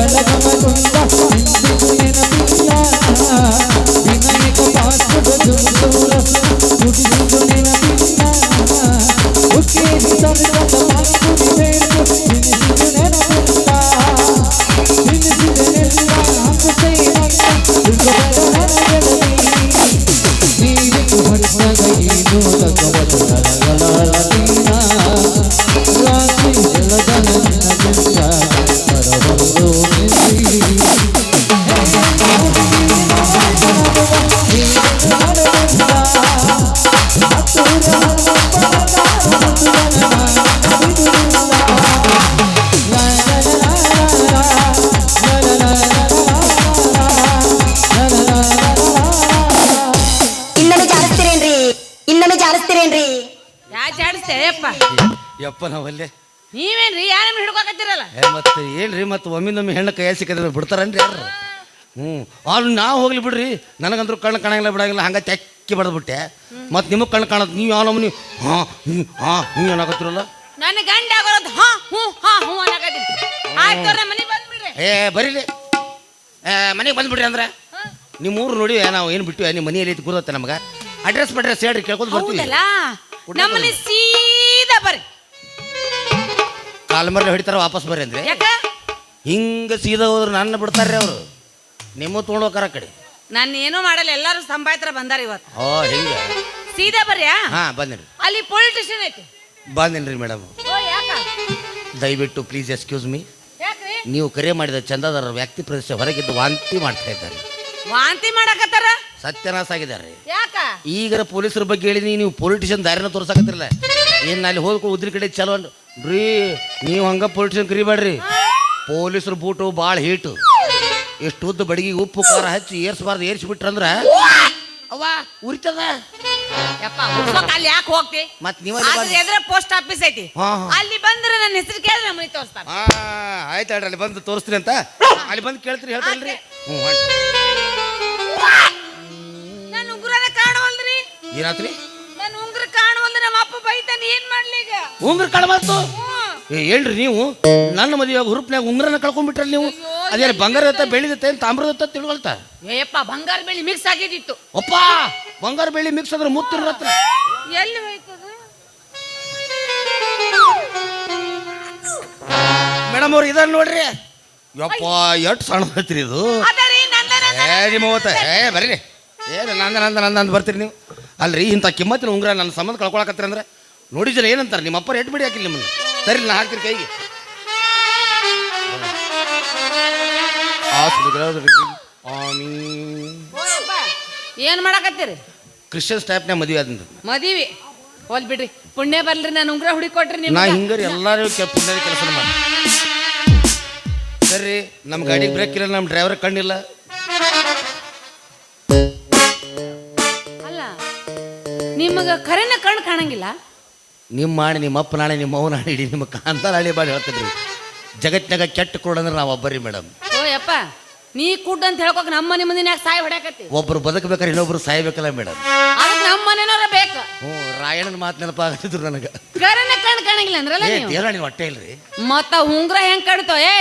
జనగమ కుండ ಇನ್ನೊಮ್ಮೆ ಜಾಡಿಸ್ತೀರೇನ್ರಿ ಯಾ ಜಾಡಿಸ್ತೇ ಯಪ್ಪ. ಯಪ್ಪ ನಾವಲ್ಲೇ ನೀವೇನ್ರಿ? ಯಾರ ಹಿಡ್ಕೊಕತ್ತೀರಲ್ಲ? ಏ ಮತ್ತೆ ಏನ್ರಿ ಮತ್ತೆ ಒಮ್ಮಿಂದೊಮ್ಮೆ ಹೆಣ್ಣು ಕೈ ಸಿಕ್ಕಿದ್ರೆ ಬಿಡ್ತಾರನ್ರಿ ಯಾರು? ಹ್ಞೂ. ಅವ್ರು ನಾವು ಹೋಗ್ಲಿ ಬಿಡ್ರಿ. ನನಗಂದ್ರೂ ಕಣ್ಣು ಕಾಣಂಗಿಲ್ಲ ಬಿಡಂಗಿಲ್ಲ ಹಂಗೆ ತೆಕ್ಕಿ ಬಡ್ದ್ಬಿಟ್ಟೆ. ಮತ್ತೆ ನಿಮಗೆ ಕಣ್ಣು ಕಾಣತ್ ನೀವು ಯಾವ ನಮ್ಮನಿ ಹಾಂ ಹ್ಞೂ ಹಾಂ ನೀವು ಏನಾಗತ್ತಿರಲ್ಲ ನನ್ನ ಗಂಡ ಆಗೋದು ಹಾ ಹ್ಞೂ ಹಾ ಹ್ಞೂ ಅನ್ನಕತ್ತಿ ಆಯ್ತು ನಮ್ಮ ಮನೆಗೆ ಬಂದ್ಬಿಡ್ರಿ. ಏ ಬರೀಲಿ ಮನೆಗೆ ಬಂದ್ಬಿಡ್ರಿ ಅಂದ್ರೆ? ನಿಮ್ಮ ಊರು ನೋಡಿ ನಾವು ಏನು ಬಿಟ್ಟು ನಿಮ್ಮ ಮನೆಯಲ್ಲಿ ಐತಿ ಗುರುತ್ತೆ ನಮಗೆ. ಅಡ್ರೆಸ್ ಪಡ್ರೆಸ್ ಹೇಳ್ರಿ ಕೇಳ್ಕೊಂಡು ಬರ್ತೀವಿ ಹೌದಲ್ಲ? ನಮ್ಮನೆ ಸೀದಾ ಬರ್ರಿ. ಕಾಲ್ ಮರಲ್ಲಿ ಹೊಡಿತಾರ ವಾಪಸ್ ಬರ್ರಿ ಅಂದ್ರೆ. ಯಾಕ? ಹಿಂಗೆ ಸೀದಾ ಹೋದ್ರೆ ನನ್ನ ಬಿಡ್ತಾರ್ರಿ ಅವರು. ನಿಮ್ಮ ತೊಗೊಂಡು ಹೋಗಾರ ಆ ಕಡೆ. ನಾನು ಏನೂ ಮಾಡಲ್ಲ ಎಲ್ಲರೂ ಸಂಭಾಯತ್ರ ಬಂದಾರ ಇವತ್ತು ಓ ಹಿಂಗೆ. ಸೀದಾ ಬರ್ಯಾ ಹಾಂ ಬಂದಿರಿ ಅಲ್ಲಿ ಪೊಲೀಸ್ ಸ್ಟೇಷನ್ ಐತಿ. ಬಂದಿನ್ರಿ ಮೇಡಮ್ ಓ ಯಾಕ? ದಯವಿಟ್ಟು ಪ್ಲೀಸ್ ಎಕ್ಸ್ಕ್ಯೂಸ್ ಮೀ ಯಾಕ್ರಿ? ನೀವು ಕರೆ ಮಾಡಿದ ಚಂದಾದಾರರ ವ್ಯಕ್ತಿ ಪ್ರದೇಶ ಹೊರಗಿದ್ದು ವಾಂತಿ ಮಾಡ್ತಾ ಇದ್ದಾರೆ. ವಾಂತಿ ಮಾಡಕತ್ತಾರ? ಸತ್ಯನಾಶ ಆಗಿದ್ದಾರೆ. ಯಾಕ? ಈಗ ಪೊಲೀಸರ ಬಗ್ಗೆ ಹೇಳಿದೀನಿ ನೀವು ಪೊಲಿಟಿಷಿಯನ್ ದಾರಿನ ತೋರಿಸಕತ್ತಿರಲ್ಲ. ಏನು ಅಲ್ಲಿ ಹೋದ್ಕೊ ಉದ್ರಿ ಕಡೆ ಚಲೋ ಅನ್- ರೀ ನೀವು ಹಂಗ ಪೊಲಿಟಿಷಿಯನ್ ಕರಿಬೇಡ್ರಿ. ಪೊಲೀಸರು ಬೂಟು ಭಾಳ ಹೀಟು ಎಷ್ಟು ಉದ್ದ ಬಡಗಿ ಉಪ್ಪು ಖಾರ ಹಚ್ಚಿ ಏರ್ಸ್ಬಾರ್ದು ಏರ್ಸ್ಬಿಟ್ರಂದ್ರ? ಅವ್ವ ಉರಿತದ? ಯಪ್ಪ ಅಲ್ಲಿ ಯಾಕೆ ಹೋಗ್ತಿ? ಮತ್ ನೀವ ಅದ್ರ ಎದುರ ಪೋಸ್ಟ್ ಆಫೀಸ್ ಐತಿ? ಹಾ, ಹಾ. ಅಲ್ಲಿ ಬಂದ್ರೆ ನನ್ನ ಹೆಸರು ಕೇಳಿದ್ರೆ ಮನೆ ತೋರಿಸ್ತಾರ ಆಯ್ತು ಹೇಳ್ರಿ ಅಲ್ಲಿ ಬಂದು ತೋರಿಸ್ತೀನಿ ಅಂತ. ಅಲ್ಲಿ ಬಂದು ಕೇಳ್ತೀರಿ ಹೇಳ್ತಾರಲ್ರಿ. ಹ್ಞೂ ನನ್ನ ಉಂಗುರನ ಕಾಣವಲ್ರಿ ಏನಾತ್ರಿ? ನಾನು ಉಂಗುರ ಕಾಣವಲ್ರಿ ನಮ್ಮ ಅಪ್ಪ ಬೈತಾನೆ ಏನ್ ಮಾಡ್ಲಿ ಈಗ ಉಂಗ್ರ ಕಳಮಾತು ಏ ಹೇಳ್ರಿ ನೀವು. ನನ್ನ ಮದುವೆ ಹುರುಪ್ನ್ಯಾಗ ಉಂಗ್ರನ ಕಳ್ಕೊಂಡ್ಬಿಟ್ರಲ್ಲ ನೀವು? ಅದೇ ಬಂಗಾರ ಇತ್ತ ಬೆಳಿದತ್ತೆ ತಾಮ್ರದ ಇತ್ತ ತಿಳ್ಕೊಳ್ತಾ? ಏಯಪ್ಪ ಬಂಗಾರ ಬೆಳ್ಳಿ ಮಿಕ್ಸ್ ಆಗಿದ್ದಿತ್ತು. ಅಪ್ಪ ಬಂಗಾರ ಬೆಳ್ಳಿ ಮಿಕ್ಸ್ ಆದ್ರೆ ಮುತ್ತು ರತ್ರ ಎಲ್ಲಿ ಹೋಯ್ತದ? ಮೇಡಮ್ ಅವ್ರು ಇದಾರ ನೋಡ್ರಿ. ಯಪ್ಪ ಎಷ್ಟು ಸಣ್ಣ ಐತ್ರಿ ಇದು. ನಿಮ್ಮ ಮೂವತ್ತ ಏ ಬರ್ರಿ. ಏನು ನಂದ ನಂದ ನಂದ ಅಂತ ಬರ್ತೀರಿ ನೀವು. ಅಲ್ರಿ ಇಂಥ ಕಿಮ್ಮತ್ತಿನ ಉಂಗ್ರ ನನ್ನ ಸಂಬಂಧ ಕಳ್ಕೊಳಕತ್ತೀರ ಅಂದ್ರೆ? ನೋಡಿ ಜನ ಏನಂತಾರೆ ನಿಮ್ಮ ಅಪ್ಪ ರೇಟ್ ಬಿಡಿ ಹಾಕಿಲ್ಲ ನಿಮ್ಮನ್ನ. ಸರಿ ನಾ ಹಾಕ್ತೀನಿ ಕೈಗೆ. ಹೋಯಪ್ಪ ಏನ್ ಮಾಡಕತ್ತೀರಿ? ಕ್ರಿಶ್ಚಿಯನ್ಸ್ ಟೈಪ್ನಾಗ ಮದುವೆ ಆದಂತ. ಮದಿವಿ. ಹೋಲ್ ಬಿಡ್ರಿ. ಪುಣ್ಯ ಬರ್ಲಿ ನಾನು ಉಂಗುರ ಹುಡಿ ಕೊಟ್ರಿ ನಾ ನಿಮ್ಗೆ. ಹಿಂಗಾರಿ ಎಲ್ಲರೂ ಪುಣ್ಯದ ಕೆಲಸ ಮಾಡಿ. ಸರಿ ನಮ್ಮ ಗಾಡಿಗೆ ಬ್ರೇಕ್ ಇಲ್ಲ ನಮ್ಮ ಡ್ರೈವರ್ ಕಣ್ಣಿಲ್ಲ. ಅಲ್ಲ ನಿಮಗೆ ಕರೆನ ಕಣ್ಣು ಕಾಣಂಗಿಲ್ಲ? ನಿಮ್ಮ ಮಾಡಿ ನಿಮ್ಮ ಅಪ್ಪ ನಾಳೆ ನಿಮ್ಮ ಅವ್ವ ನಾಳೆ ಇಡೀ ನಿಮ್ಮ ಕಾಂತ ನಾಳೆ ಮಾಡಿ ಹೇಳ್ತಿದ್ರಿ. ಜಗತ್ತಿನಾಗ ಕೆಟ್ಟ ಕೊಡಂದ್ರೆ ನಾವು ಒಬ್ಬರಿ ಮೇಡಮ್ ಓ ಯಪ್ಪ ನೀ ಕೂಡ ಅಂತ ಹೇಳ್ಕೊಕ್ ನಮ್ಮ ಮನೆ ಮುಂದಿನ ಯಾಕೆ ಸಾಯಿ ಹೊಡ್ಯಾಕತ್ತಿ? ಒಬ್ರು ಬದುಕಬೇಕಾದ್ರೆ ಇನ್ನೊಬ್ರು ಸಾಯ್ಬೇಕಲ್ಲ ಮೇಡಮ್ ಅದಕ್ಕೆ ನಮ್ಮ ಮನೆನವ್ರ ಬೇಕು. ಹ್ಞೂ ರಾಯಣ್ಣನ ಮಾತು ನೆನಪಾಗತ್ತಿದ್ರು ನನಗೆ. ಕರೆನೆ ಕಣ್ಣು ಕಾಣಂಗಿಲ್ಲ ಅಂದ್ರಲ್ಲ ನೀವು? ನೀವು ದೇವರಾಣಿ ಹೊಟ್ಟೆ ಇಲ್ರಿ? ಮತ್ತ ಉಂಗ್ರ ಹೆಂಗ್ ಕಡ್ತೋ ಏ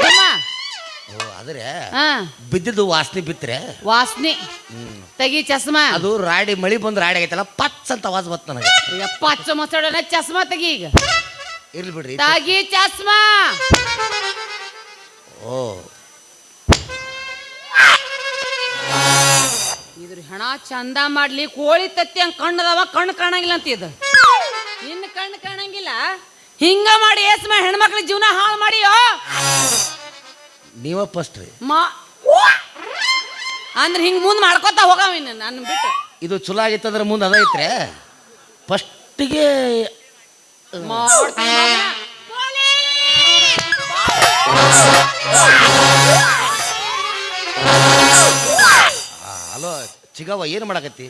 ಅಮ್ಮ. ಆದರೆ ಹಾ. ಬಿದ್ದಿದ್ದು ವಾಸನೆ ಬಿತ್ತರೆ ವಾಸನೆ. ತಗಿ ಚಸ್ಮ. ಅದು ರಾಡಿ ಮಳಿ ಬಂದು ರಾಡಿ ಆಗೈತಲ್ಲ ಪಚ್ ಅಂತ ಆವಾಜ್ ಬತ್ ನನಗೆ. ಯಪ್ಪ ಹಚ್ಚ ಮಸಡ ಚಸ್ಮಾ ತೆಗಿ ಈಗ. ಇರ್ಲಿ ಬಿಡ್ರಿ ತಗಿ ಚಸ್ಮಾ. ಓ. ಇದ್ರ ಹೆಣ ಚಂದ ಮಾಡ್ಲಿ ಕೋಳಿ ತತ್ತಿ ಹಂಗ್ ಕಣ್ಣದವ ಕಣ್ಣು ಕಾಣಂಗಿಲ್ಲ ಅಂತ ಇದು. ಇನ್ನು ಕಣ್ಣು ಕಾಣಂಗಿಲ್ಲ. ಹಿಂಗ ಮಾಡಿ ಏಸ್ಮ ಹೆಣ್ಮಕ್ಳ ಜೀವನ ಹಾಳು ಮಾಡಿಯೋ? ನೀವ ಫಸ್ಟ್ ರೀ. ಮಾ ಅಂದ್ರೆ ಹಿಂಗ್ ಮುಂದೆ ಮಾಡ್ಕೊತ ಹೋಗಾವ ಇನ್ನು ನನ್ನ ಬಿಟ್ಟು. ಇದು ಚಲೋ ಆಗಿತ್ತಂದ್ರೆ ಮುಂದೆ ಅದ ಐತ್ರೆ. ಫಸ್ಟಿಗೆ ಮಾಡ್ತೀನಿ! ಹಲೋ ಚಿಗವ್ವ ಏನು ಮಾಡಕತ್ತಿ?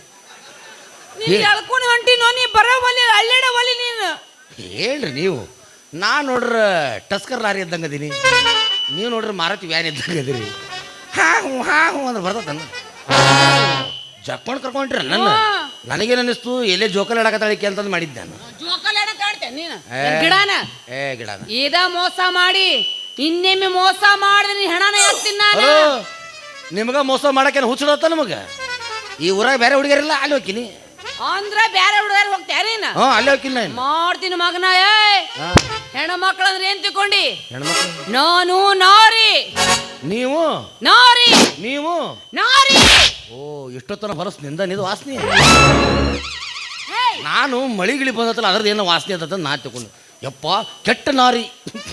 ನೀನ್ ಎಳ್ಕೊಂಡು ಹೊಂಟಿನೋ ನೀ ಬರೋ ಒಲಿ ಅಲ್ಲೇಡ ಒಲಿ ನೀನು. ಹೇಳ್ರಿ ನೀವು. ನಾ ನೋಡ್ರ ಟಸ್ಕರ್ ಲಾರಿ ಇದ್ದಂಗೆ ಅದೀನಿ. ನೀವು ನೋಡ್ರಿ ಮಾರತಿ ವ್ಯಾನ್ ಇದ್ದಂಗೆ ಅದೀರಿ. ಹಾ ಹ್ಞೂ ಹಾ ಹ್ಞೂ ಅಂದ್ರೆ ಬರ್ತದ ಜಕ್ಕೊಂಡು ಕರ್ಕೊಂಡ್ರಿ ನನ್ನ. ನನಗೇನು ಅನ್ನಿಸ್ತು ಎಲ್ಲೇ ಜೋಕಲ್ ಆಡಕತ್ತಾಳಿಕೆ ಅಂತಂದು ಮಾಡಿದ್ದೆ ನಾನು. ಏ. ಗಿಡನ? ಏ ಗಿಡನ. ಇದ ಮೋಸ ಮಾಡಿ ಇನ್ನೊಮ್ಮೆ ಮೋಸ ಮಾಡಿದ್ರೆ ಹಣನ ಎತ್ತೀನಿ ನಾನು. ಹಲೋ ನಿಮ್ಗ ಮೋಸ ಮಾಡಕ್ಕೆ ಹುಚ್ಚಿಡತ್ತ ನಮಗ? ಈ ಊರಾಗ ಬೇರೆ ಹುಡುಗರಿಲ್ಲ ಅಲ್ಲಿ ಹೋಗ್ತೀನಿ. ಅಂದ್ರ ಬ್ಯಾರೆ ಹುಡುಗರು ಹೋಗ್ತೇನೆ ನೀನು? ಹ್ಞೂ ಅಲ್ಲಿ ಹೋಗ್ತೀನಿ ನಾನು. ಮಾಡ್ತೀನಿ ಮಗನ ಏ ಹೆಣ್ಣು ಮಕ್ಕಳು ಅಂದ್ರೆ ಏನ್ ತಿಳ್ಕೊಂಡಿ? ಹೆಣ್ಮಕ್ಳು? ನಾನು ನಾರಿ. ನೀವು? ನಾರಿ. ನೀವು? ನಾರಿ. ಓ ಇಷ್ಟೊತ್ತನ ಬರಸ್ನಿಂದ ನಿದು ವಾಸನೆ? ನಾನು ಮಳಿಗಿಳಿ ಬಂದತ್ತಲ್ಲ ಅದ್ರದ್ದು ಏನೋ ವಾಸನೆ ಅಂತ ನಾ ತಿಳ್ಕೊಂಡು. ಯಪ್ಪ ಕೆಟ್ಟ ನಾರಿ.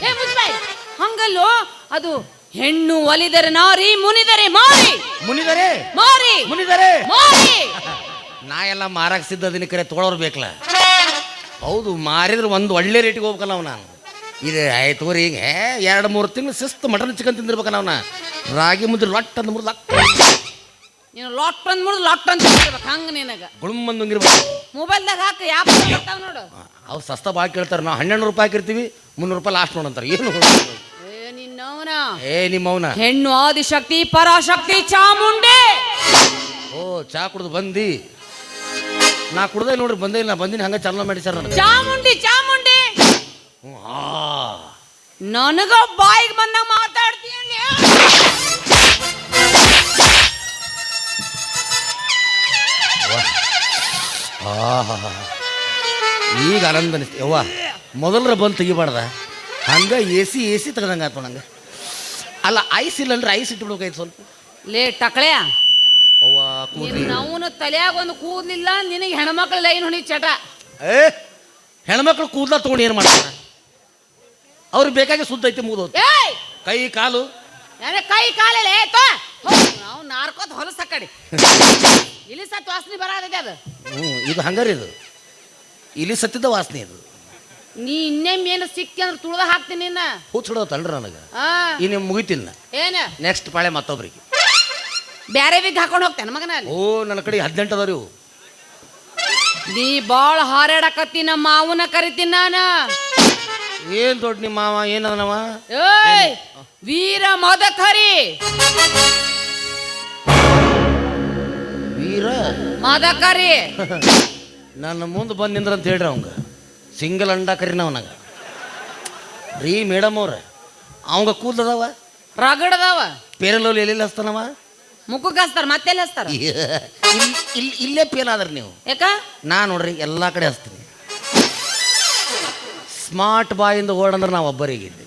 ಏ ಮುಜ್ಬಾಯ್ ಹಂಗಲ್ಲೋ? ಅದು ಹೆಣ್ಣು ಒಲಿದರೆ ನಾರಿ ಮುನಿದರೆ ಮಾರಿ. ಮುನಿದರೆ? ಮಾರಿ. ಮುನಿದರೆ? ಮಾರಿ. ನಾ ಎಲ್ಲ ಮಾರಾಕ್ ಸಿದ್ಧ ದಿನ ಕರೆ ತೊಗೊಳೋರು ಬೇಕಲ್ಲ ಹೌದು ಮಾರಿದ್ರೆ ಒಂದು ಒಳ್ಳೆ ರೇಟಿಗೆ ಹೋಗ್ಬೇಕಲ್ಲ ಅವ ನಾನು ಇದು ಆಯ್ತು ರೀ ಈಗ ಎರಡು ಮೂರು ತಿಂಗಳು ಶಿಸ್ತು ಮಟನ್ ಚಿಕನ್ ತಿಂದಿರ್ಬೇಕಲ್ಲ ಅವನ. ರಾಗಿ ಮುದ್ದೆ ರೊಟ್ಟ ಅಂದ್ ಮುರ್ದು ನೀನು ಲಾಟ್ ಅಂದ್ ಮುಡ್ದು ಲಾಟ್ ಅಂತ ಹಂಗೆ ನಿನಗ. ಗುಳುಮ್ಮಂದಂಗಿರ್ಬೇಕು ಮೊಬೈಲ್ದಾಗ ಹಾಕಿ ಯಾಪ್ ಬರ್ತಾವ ನೋಡು. ಅವು ಸಸ್ತ ಭಾಳ ಕೇಳ್ತಾರೆ ನಾವು ಹನ್ನೆರಡು ರೂಪಾಯಿ ಹಾಕಿರ್ತೀವಿ ಮುನ್ನೂರು ರೂಪಾಯಿ ಲಾಸ್ಟ್ ನೋಡಂತಾರೆ. ಏನು ಏ ನಿನ್ನವನ. ಏ ನಿಮ್ಮವನ. ಹೆಣ್ಣು ಆದಿಶಕ್ತಿ ಪರಾಶಕ್ತಿ ಚಾಮುಂಡಿ. ಓ ಚಾ ಕುಡಿದು ಬಂದಿ. ನಾ ಕುಡ್ದೆ ನೋಡ್ರಿ ಬಂದೇ ಇಲ್ಲ ಬಂದಿನಿ ಹಂಗೆ ಚಾಲನ ಮಾಡಿ ಸರ್ ನನಗೆ ಚಾಮುಂಡಿ ಚಾಮುಂಡಿ ಹ್ಞೂ, ಆ ನನಗ ಬಾಯಿಗೆ ಬಂದಾಗ ಮಾತಾಡ್ತೀನಿ ಆಹಾ ಈಗ ಆನಂದ ಅನಿಸ್ತು ಯವ್ವ ಮೊದಲರ ಬಂದು ತೆಗಿಬಾರ್ದ ಹಂಗೆ ಎ ಸಿ ಎ ಸಿ ತೆಗ್ದಂಗೆ ಆಯ್ತು ನಂಗೆ ಅಲ್ಲ ಐಸ್ ಇಲ್ಲ ಅಂದ್ರೆ ಐಸ್ ಇಟ್ಬಿಡ್ಬೇಕಾಯ್ತು ಸ್ವಲ್ಪ ಲೇ ಟಕಳ್ಯ ಅವ್ವ ಕೂದ್ಲಿ ಅವನ ತಲೆಯಾಗ ಒಂದು ಕೂದಲಿಲ್ಲ ನಿನಗೆ ಹೆಣ್ಮಕ್ಳ ಲೈನ್ ಹೊಣಿ ಚಟ. ಏ ಹೆಣ್ಮಕ್ಳು ಕೂದಲ ತಗೊಂಡು ಏನು ಮಾಡ್ತಾರೆ? ಅವ್ರಿಗೆ ಬೇಕಾಗಿ ಸುದ್ದ ಐತಿ ಮುಗಿದು ಏಯ್! ಕೈ ಕಾಲು? ನನಗೆ ಕೈ ಕಾಲು ನಾವು ನಾರ್ಕೋತ ಹೊಲಸ ಕಡೆ. ಇಲ್ಲಿ ಸತ್ ವಾಸನೆ ಬರಾದೈತೆ ಅದು. ಹ್ಞೂ ಇದು ಹಂಗಾರ ಇದು. ಇಲ್ಲಿ ಸತ್ತಿದ್ದ ವಾಸನೆ ಇದು. ನೀ ಇನ್ನೇಮ್ ಏನು ಸಿಕ್ಕಿ ಅಂದ್ರೆ ತುಳ್ದ ಹಾಕ್ತೀನಿ ನಿನ್ನ. ಹುಚ್ಚಿಡೋತಲ್ರಿ ನನಗೆ. ಆ. ಈ ನಿಮ್ಗೆ ಮುಗಿತಿಲ್ಲ ಏನ? ನೆಕ್ಸ್ಟ್ ಪಾಳೆ ಮತ್ತೊಬ್ರಿಗೆ. ಬ್ಯಾರೆ ವಿಗ್ ಹಾಕೊಂಡು ಹೋಗ್ತೇನೆ ಮಗನ ಅಲ್ಲಿ ಓ ನನ್ನ ಕಡೆ ಹದಿನೆಂಟು ಅದಾವ್ರಿ ಇವು. ನೀ ಬಾಳ ಹಾರಾಡಕತ್ತಿ ನಮ್ಮ ಮಾವನ ಕರಿತೀನಿ ನಾನು. ಏನ್ ದೊಡ್ಡ ನಿಮ್ಮ ಮಾವ ಏನದನವ? ಏಯ್ ವೀರ ಮದಕರಿ. ವೀರ? ಮದಕರಿ. ನನ್ನ ಮುಂದೆ ಬಂದು ನಿಂದ್ರ ಅಂತ ಹೇಳ್ರಿ ಅವಂಗ. ಸಿಂಗಲ್ ಅಂಡ ಕರಿನ ಅವನಾಗ. ರೀ ಮೇಡಮ್ ಅವ್ರ ಅವಂಗ ಕೂದಲದವ ರಗಡದವ ಪೇರಲೋಲಿ ಎಲ್ಲಿ ಹಸ್ತಾನವ ಮುಖಕ್ಕೆ ಹಚ್ತಾರ? ಮತ್ತೆಲ್ಲಿ ಹಚ್ತಾರ ಇಲ್ಲಿ ಇಲ್ಲಿ ಫೇಲ್ ಆದ್ರಿ ನೀವು. ಯಾಕ? ನಾ ನೋಡ್ರಿ ಎಲ್ಲ ಕಡೆ ಹಚ್ತೀನಿ. ಸ್ಮಾರ್ಟ್ ಬಾಯಿಂದ ಓಡಂದ್ರೆ ನಾವು ಒಬ್ಬರಿಗಿದ್ದೆ